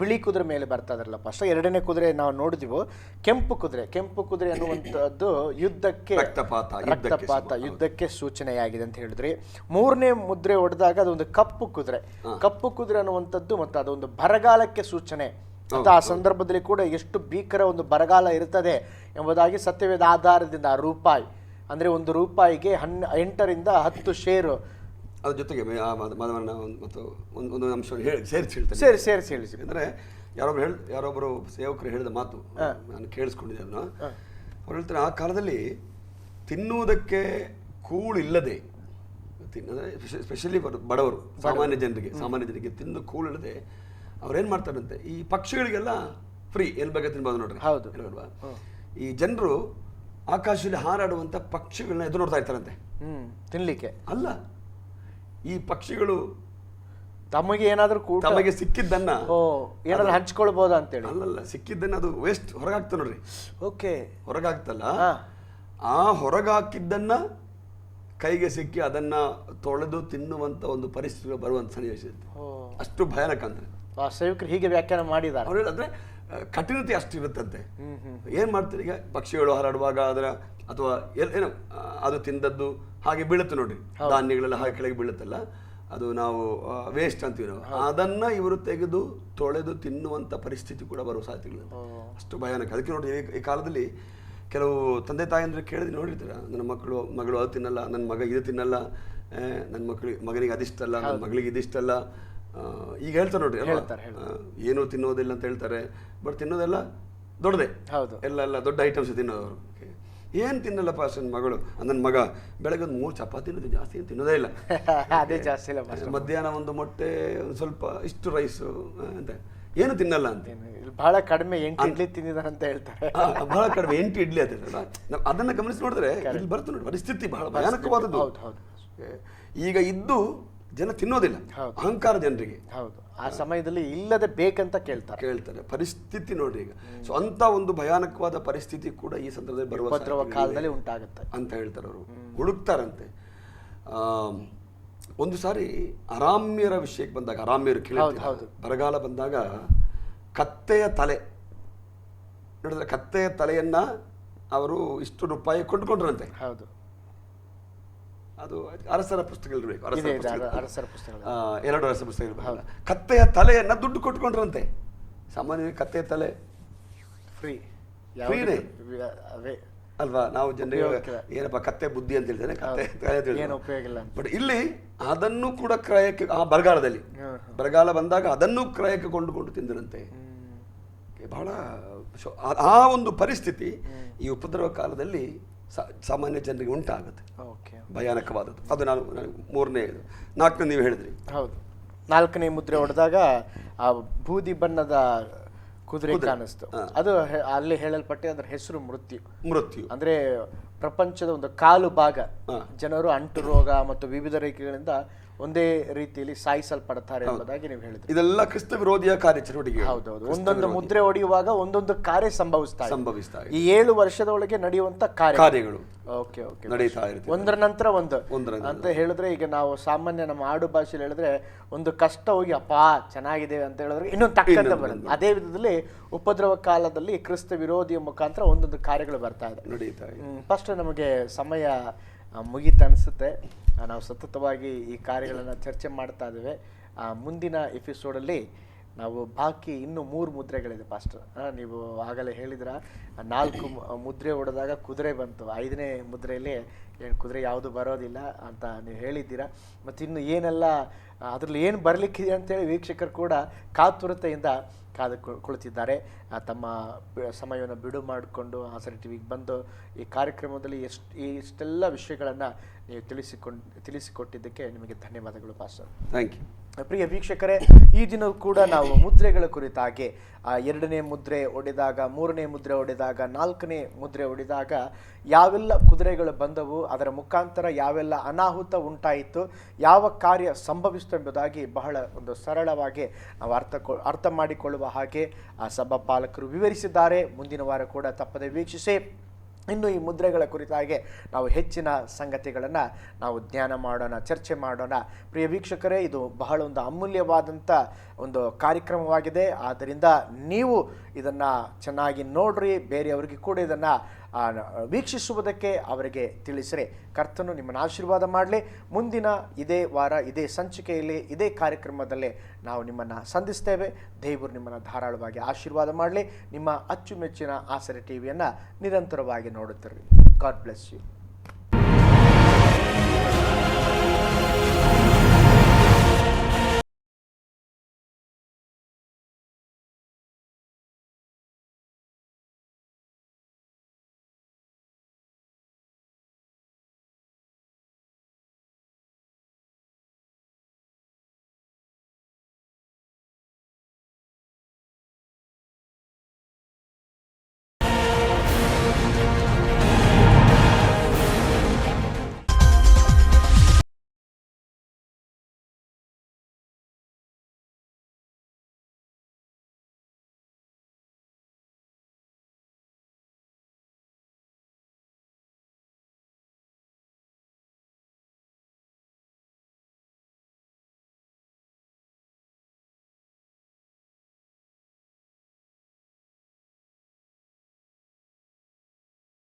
ಬಿಳಿ ಕುದುರೆ ಮೇಲೆ ಬರ್ತಾ ಇದ್ರಲ್ಲ ಫಸ್ಟ್ ಎರಡನೇ ಕುದುರೆ ನಾವು ನೋಡಿದಿವು ಕೆಂಪು ಕುದುರೆ. ಕೆಂಪು ಕುದುರೆ ಅನ್ನುವಂಥದ್ದು ಯುದ್ಧಕ್ಕೆ ರಕ್ತಪಾತ, ಯುದ್ಧಕ್ಕೆ ರಕ್ತಪಾತ ಯುದ್ಧಕ್ಕೆ ಸೂಚನೆಯಾಗಿದೆ ಅಂತ ಹೇಳಿದ್ರಿ. ಮೂರನೇ ಮುದ್ರೆ ಹೊಡೆದಾಗ ಅದೊಂದು ಕಪ್ಪು ಕುದುರೆ. ಕಪ್ಪು ಕುದುರೆ ಅನ್ನುವಂಥದ್ದು ಮತ್ತು ಅದೊಂದು ಬರಗಾಲಕ್ಕೆ ಸೂಚನೆ. ಮತ್ತು ಆ ಸಂದರ್ಭದಲ್ಲಿ ಕೂಡ ಎಷ್ಟು ಭೀಕರ ಒಂದು ಬರಗಾಲ ಇರ್ತದೆ ಎಂಬುದಾಗಿ ಸತ್ಯವೇದ ಆಧಾರದಿಂದ ಆ ರೂಪಾಯಿ ಅಂದರೆ ಒಂದು ರೂಪಾಯಿಗೆ ಹನ್ನ ಎಂಟರಿಂದ ಹತ್ತು ಶೇರು ಅದ್ರ ಜೊತೆಗೆ ಆ ಮದವನ್ನ ಮತ್ತು ಒಂದು ಒಂದು ಅಂಶ ಹೇಳಿ ಸೇರಿಸಿ ಹೇಳ್ತೇನೆ ಸೇರಿ ಸೇರಿಸಿ ಹೇಳಿ ಅಂದರೆ ಯಾರೊಬ್ರು ಹೇಳಿ ಯಾರೊಬ್ಬರು ಸೇವಕರು ಹೇಳಿದ ಮಾತು ನಾನು ಕೇಳಿಸ್ಕೊಂಡಿದ್ದೆ ಅದನ್ನ. ಅವ್ರು ಹೇಳ್ತಾರೆ ಆ ಕಾಲದಲ್ಲಿ ತಿನ್ನುವುದಕ್ಕೆ ಕೂಳಿಲ್ಲದೆ ಅಂದರೆ ಸ್ಪೆಷಲಿ ಬಡವರು ಸಾಮಾನ್ಯ ಜನರಿಗೆ ಸಾಮಾನ್ಯ ಜನರಿಗೆ ತಿಂದು ಕೂಳಿಲ್ಲದೆ ಅವ್ರೇನು ಮಾಡ್ತಾರಂತೆ ಈ ಪಕ್ಷಿಗಳಿಗೆಲ್ಲ ಫ್ರೀ ಎಲ್ಲಿ ಬಗ್ಗೆ ತಿನ್ಬೋದು ನೋಡ್ರಿ. ಹೌದು. ಹೇಳಲ್ವಾ ಈ ಜನರು ಆಕಾಶದಲ್ಲಿ ಹಾರಾಡುವಂಥ ಪಕ್ಷಿಗಳನ್ನ ಎದುರು ನೋಡ್ತಾ ಇರ್ತಾರಂತೆ. ಹ್ಞೂ ತಿನ್ಲಿಕ್ಕೆ. ಅಲ್ಲ. ಈ ಪಕ್ಷಿಗಳು ತಮಗೆ ಏನಾದರೂ ಕೂಡ ತಮಗೆ ಸಿಕ್ಕಿದ್ದನ್ನ ಹಂಚ್ಕೊಳ್ಬಹುದು ಹಂಚ್ಕೊಳ್ಬೋದಾ ಅಂತೇಳಿ? ಅಲ್ಲಲ್ಲ ಸಿಕ್ಕಿದ್ದನ್ನ ಅದು ವೇಸ್ಟ್ ಹೊರಗಾಗ್ತ ನೋಡ್ರಿ. ಓಕೆ. ಹೊರಗಾಗ್ತಲ್ಲ? ಆ ಹೊರಗಾಕಿದ್ದನ್ನ ಕೈಗೆ ಸಿಕ್ಕಿ ಅದನ್ನ ತೊಳೆದು ತಿನ್ನುವಂತ ಒಂದು ಪರಿಸ್ಥಿತಿ ಬರುವಂತ ಸನ್ನಿವೇಶ ಅಷ್ಟು ಭಯಾನಕ ಅಂದ್ರೆ. ಸೇವಕರು ಹೀಗೆ ವ್ಯಾಖ್ಯಾನ ಮಾಡಿದ್ದಾರೆ. ಆ, ಕಠಿಣತೆ ಅಷ್ಟಿರುತ್ತಂತೆ ಏನ್ ಮಾಡ್ತೀರಿ? ಈಗ ಪಕ್ಷಿಗಳು ಹರಡುವಾಗ ಅದರ ಅಥವಾ ಏನು ಏನೋ ಅದು ತಿಂದದ್ದು ಹಾಗೆ ಬೀಳುತ್ತೆ ನೋಡಿ. ಧಾನ್ಯಗಳೆಲ್ಲ ಹಾಗೆ ಕೆಳಗೆ ಬೀಳುತ್ತಲ್ಲ ಅದು ನಾವು ವೇಸ್ಟ್ ಅಂತೀವಿ ನಾವು ಅದನ್ನ ಇವರು ತೆಗೆದು ತೊಳೆದು ತಿನ್ನುವಂತ ಪರಿಸ್ಥಿತಿ ಕೂಡ ಬರುವ ಸಾಧ್ಯತೆಗಳು ಅಷ್ಟು ಭಯಾನಕ. ಅದಕ್ಕೆ ನೋಡಿ ಈ- ಕಾಲದಲ್ಲಿ ಕೆಲವು ತಂದೆ ತಾಯಂದ್ರೆ ಕೇಳಿದ್ರೆ ನೋಡಿರ್ತೀರ? ನನ್ನ ಮಕ್ಕಳು ಮಗಳು ಅದು ತಿನ್ನಲ್ಲ ನನ್ನ ಮಗ ಇದು ತಿನ್ನಲ್ಲ ನನ್ನ ಮಕ್ಕಳಿಗೆ ಮಗನಿಗೆ ಅದಿಷ್ಟಲ್ಲ ನನ್ನ ಮಗಳಿಗೆ ಇದಿಷ್ಟಲ್ಲ ಈಗ ಹೇಳ್ತಾರೆ ನೋಡ್ರಿ ಏನು ತಿನ್ನೋದಿಲ್ಲ ಅಂತ ಹೇಳ್ತಾರೆ ಬಟ್ ತಿನ್ನೋದೆಲ್ಲ ದೊಡ್ಡದೇ. ಹೌದು. ಎಲ್ಲ ಎಲ್ಲ ದೊಡ್ಡ ಐಟಮ್ಸ್ ತಿನ್ನೋರು ಏನು ತಿನ್ನಲ್ಲಪ್ಪ ನನ್ನ ಮಗಳು? ನನ್ನ ಮಗ ಬೆಳಗ್ಗೆ ಒಂದು ಮೂರು ಚಪಾತಿ ಜಾಸ್ತಿ ಏನು ತಿನ್ನೋದೇ ಇಲ್ಲ. ಅದೇ ಜಾಸ್ತಿ ಇಲ್ಲ ಮಧ್ಯಾಹ್ನ ಒಂದು ಮೊಟ್ಟೆ ಒಂದು ಸ್ವಲ್ಪ ಇಷ್ಟು ರೈಸು ಅಂತ. ಏನು ತಿನ್ನಲ್ಲ ಅಂತ. ಬಹಳ ಕಡಿಮೆ ಎಂಟು ಇಡ್ಲಿ ತಿಂದಿದ್ದಾರೆ ಅಂತ ಹೇಳ್ತಾರೆ. ಬಹಳ ಕಡಿಮೆ ಎಂಟು ಇಡ್ಲಿ ಅಂತ ಹೇಳ್ತಾರೆ. ನಾವ್ ಅದನ್ನ ಗಮನಿಸಿ ನೋಡಿದ್ರೆ ಇಲ್ಲಿ ಬರ್ತದೆ ನೋಡಿ ಪರಿಸ್ಥಿತಿ ಬಹಳ ಭಯಾನಕವಾದದ್ದು. ಈಗ ಇದ್ದು ಜನ ತಿನ್ನೋದಿಲ್ಲ. ಅಹಂಕಾರ ಜನರಿಗೆ. ಹೌದು. ಆ ಸಮಯದಲ್ಲಿ ಇಲ್ಲದೆ ಬೇಕಂತ ಕೇಳ್ತಾರೆ. ಕೇಳ್ತಾರೆ. ಪರಿಸ್ಥಿತಿ ನೋಡ್ರಿ ಈಗ. ಸೊ ಅಂತ ಒಂದು ಭಯಾನಕವಾದ ಪರಿಸ್ಥಿತಿ ಕೂಡ ಈ ಸಂದರ್ಭದಲ್ಲಿ ಬರುವ ಕಾಲದಲ್ಲಿ ಉಂಟಾಗುತ್ತೆ. ಅಂತ ಹೇಳ್ತಾರೆ ಅವರು. ಹುಡುಕ್ತಾರಂತೆ. ಒಂದು ಸಾರಿ ಅರಾಮ್ಯರ ವಿಷಯಕ್ಕೆ ಬಂದಾಗ ಅರಾಮ್ಯರು ಬರಗಾಲ ಬಂದಾಗ ಕತ್ತೆಯ ತಲೆ ನೋಡಿದ್ರೆ ಕತ್ತೆಯ ತಲೆಯನ್ನ ಅವರು ಇಷ್ಟು ರೂಪಾಯಿ ಕೊಂಡ್ಕೊಂಡ್ರಂತೆ. ಹೌದು. ಅದು ಅರಸರ ಪುಸ್ತಕಗಳಿರ್ಬೇಕು ಅರಸರ ಇದೆ ಪುಸ್ತಕ. ಎರಡು ಅರಸರ ಪುಸ್ತಕಗಳು ಪುಸ್ತಕ ಕತ್ತೆಯ ತಲೆಯನ್ನ ದುಡ್ಡು ಕೊಟ್ಕೊಂಡ್ರಂತೆ. ಸಾಮಾನ್ಯವಾಗಿ ಕತ್ತೆಯ ತಲೆ ಫ್ರೀ. ಫ್ರೀನೇ. ಅಲ್ವಾ? ನಾವು ಜನರಿಗೆ. ಏನಪ್ಪ ಕತ್ತೆ ಬುದ್ಧಿ ಅಂತ ಹೇಳಿದ್ರೆ ಕತ್ತೆ ತಲೆ ಉಪಯೋಗ ಇಲ್ಲ ಬಟ್ ಇಲ್ಲಿ ಅದನ್ನು ಕೂಡ ಕ್ರಯಕ್ಕೆ ಆ ಬರಗಾಲದಲ್ಲಿ ಬರಗಾಲ ಬಂದಾಗ ಅದನ್ನು ಕ್ರಯಕ್ಕೆ ಕೊಂಡುಕೊಂಡು ತಿಂದರಂತೆ. ಬಹಳ ಆ- ಒಂದು ಪರಿಸ್ಥಿತಿ ಈ ಉಪದ್ರವ ಕಾಲದಲ್ಲಿ ಸಾಮಾನ್ಯ ಜನರಿಗೆ ಉಂಟಾಗುತ್ತೆ. ಓಕೆ ಭಯಾನಕವಾದದ್ದು. ಅದು ನಾನು ಮೂರನೇ ನಾಲ್ಕನೇ ನೀವು ಹೇಳಿದ್ರಿ. ಹೌದು. ನಾಲ್ಕನೇ ಮುದ್ರೆ ಹೊಡೆದಾಗ ಆ ಬೂದಿ ಬಣ್ಣದ ಕುದುರೆ ಕಾಣಿಸ್ತು. ಅದು ಅಲ್ಲಿ ಹೇಳಲ್ಪಟ್ಟೆ ಅದರ ಹೆಸರು ಮೃತ್ಯು. ಮೃತ್ಯು. ಅಂದ್ರೆ ಪ್ರಪಂಚದ ಒಂದು ಕಾಲು ಭಾಗ. ಜನರು ಅಂಟು ರೋಗ ಮತ್ತು ವಿವಿಧ ರೇಖೆಗಳಿಂದ ಒಂದೇ ರೀತಿಯಲ್ಲಿ ಸಾಯಿಸಲ್ಪಡ್ತಾರೆ ಎಂಬುದಾಗಿ ನೀವು ಹೇಳಿದ್ರಿ. ಇದೆಲ್ಲ ಕ್ರಿಸ್ತ ವಿರೋಧಿಯ ಕಾರ್ಯಚಟುವಟಿಕೆ ಹೌದೌದು. ಒಂದೊಂದು ಮುದ್ರೆ ಹೊಡೆಯುವಾಗ ಒಂದೊಂದು ಕಾರ್ಯ ಸಂಭವಿಸ್ತಾ. ಸಂಭವಿಸ್ತಾ ಈ ಏಳು ವರ್ಷದ ಒಳಗೆ ನಡೆಯುವಂತ ಕಾರ್ಯ. ಕಾರ್ಯಗಳು ಓಕೆ ಓಕೆ. ನಡೀತಾ ಇರುತ್ತೆ ಒಂದರ ನಂತರ ಒಂದು. ಅಂತ ಹೇಳಿದ್ರೆ ಈಗ ನಾವು ಸಾಮಾನ್ಯ ನಮ್ಮ ಆಡು ಭಾಷೆಯಲ್ಲಿ ಹೇಳಿದ್ರೆ ಒಂದು ಕಷ್ಟ ಹೋಗಿ ಅಪ್ಪ ಚೆನ್ನಾಗಿದೆ ಅಂತ ಹೇಳಿದ್ರೆ ಇನ್ನೊಂದು ತಕ್ಕಂತ ಬರುತ್ತೆ. ಅದೇ ವಿಧದಲ್ಲಿ ಉಪದ್ರವ ಕಾಲದಲ್ಲಿ ಕ್ರಿಸ್ತ ವಿರೋಧಿಯ ಮುಖಾಂತರ ಒಂದೊಂದು ಕಾರ್ಯಗಳು ಬರ್ತಾ ಇದೆ. ಫಸ್ಟ್ ನಮಗೆ ಸಮಯ ಮುಗೀತ ಅನಿಸುತ್ತೆ. ನಾವು ಸತತವಾಗಿ ಈ ಕಾರ್ಯಗಳನ್ನು ಚರ್ಚೆ ಮಾಡ್ತಾ ಇದ್ದೇವೆ. ಮುಂದಿನ ಎಪಿಸೋಡಲ್ಲಿ ನಾವು ಬಾಕಿ ಇನ್ನೂ ಮೂರು ಮುದ್ರೆಗಳಿದೆ ಪಾಸ್ಟರ್ ನೀವು ಆಗಲೇ ಹೇಳಿದ್ರ, ನಾಲ್ಕು ಮುದ್ರೆ ಹೊಡೆದಾಗ ಕುದುರೆ ಬಂತು. ಐದನೇ ಮುದ್ರೆಯಲ್ಲಿ ಏನು ಕುದುರೆ ಯಾವುದು ಬರೋದಿಲ್ಲ ಅಂತ ನೀವು ಹೇಳಿದ್ದೀರಾ. ಮತ್ತು ಇನ್ನು ಏನೆಲ್ಲ, ಅದರಲ್ಲಿ ಏನು ಬರಲಿಕ್ಕಿದೆ ಅಂತೇಳಿ ವೀಕ್ಷಕರು ಕೂಡ ಕಾತುರತೆಯಿಂದ ಕಾದು ಕುಳಿತಿದ್ದಾರೆ. ತಮ್ಮ ಸಮಯವನ್ನು ಬಿಡು ಮಾಡಿಕೊಂಡು ಆಸರೆ ಟಿವಿಗೆ ಬಂದು ಈ ಕಾರ್ಯಕ್ರಮದಲ್ಲಿ ಎಷ್ಟು ಇಷ್ಟೆಲ್ಲ ವಿಷಯಗಳನ್ನು ನೀವು ತಿಳಿಸಿಕೊಂಡು ತಿಳಿಸಿಕೊಟ್ಟಿದ್ದಕ್ಕೆ ನಿಮಗೆ ಧನ್ಯವಾದಗಳು ಪಾಸ್ಟರ್. ಥ್ಯಾಂಕ್ ಯು ಪ್ರಿಯ ವೀಕ್ಷಕರೇ ಈ ದಿನ ಕೂಡ ನಾವು ಮುದ್ರೆಗಳ ಕುರಿತಾಗಿ ಆ, ಎರಡನೇ ಮುದ್ರೆ ಒಡೆದಾಗ ಮೂರನೇ ಮುದ್ರೆ ಒಡೆದಾಗ ನಾಲ್ಕನೇ ಮುದ್ರೆ ಒಡೆದಾಗ ಯಾವೆಲ್ಲ ಕುದುರೆಗಳು ಬಂದವು ಅದರ ಮುಖಾಂತರ ಯಾವೆಲ್ಲ ಅನಾಹುತ ಉಂಟಾಯಿತು ಯಾವ ಕಾರ್ಯ ಸಂಭವಿಸಿತು ಎಂಬುದಾಗಿ ಬಹಳ ಒಂದು ಸರಳವಾಗಿ ನಾವು ಅರ್ಥ ಕೊ- ಅರ್ಥ ಮಾಡಿಕೊಳ್ಳುವ ಹಾಗೆ ಆ ಸಭಾ ಪಾಲಕರು ವಿವರಿಸಿದ್ದಾರೆ. ಮುಂದಿನ ವಾರ ಕೂಡ ತಪ್ಪದೆ ವೀಕ್ಷಿಸಿ. ಇನ್ನು ಈ ಮುದ್ರೆಗಳ ಕುರಿತಾಗಿ ನಾವು ಹೆಚ್ಚಿನ ಸಂಗತಿಗಳನ್ನು ನಾವು ಧ್ಯಾನ ಮಾಡೋಣ, ಚರ್ಚೆ ಮಾಡೋಣ. ಪ್ರಿಯ ವೀಕ್ಷಕರೇ, ಇದು ಬಹಳ ಒಂದು ಅಮೂಲ್ಯವಾದಂಥ ಒಂದು ಕಾರ್ಯಕ್ರಮವಾಗಿದೆ. ಆದ್ದರಿಂದ ನೀವು ಇದನ್ನು ಚೆನ್ನಾಗಿ ನೋಡ್ರಿ, ಬೇರೆಯವರಿಗೆ ಕೂಡ, ಇದನ್ನು ವೀಕ್ಷಿಸುವುದಕ್ಕೆ ಅವರಿಗೆ ತಿಳಿಸ್ರಿ. ಕರ್ತನು ನಿಮ್ಮನ್ನು ಆಶೀರ್ವಾದ ಮಾಡಲಿ. ಮುಂದಿನ ಇದೇ ವಾರ, ಇದೇ ಸಂಚಿಕೆಯಲ್ಲಿ, ಇದೇ ಕಾರ್ಯಕ್ರಮದಲ್ಲಿ ನಾವು ನಿಮ್ಮನ್ನು ಸಂಧಿಸ್ತೇವೆ. ದೇವರು ನಿಮ್ಮನ್ನು ಧಾರಾಳವಾಗಿ ಆಶೀರ್ವಾದ ಮಾಡಲಿ. ನಿಮ್ಮ ಅಚ್ಚುಮೆಚ್ಚಿನ ಆಸರೆ ಟಿ ವಿಯನ್ನು ನಿರಂತರವಾಗಿ ನೋಡುತ್ತಿರಿ. God bless you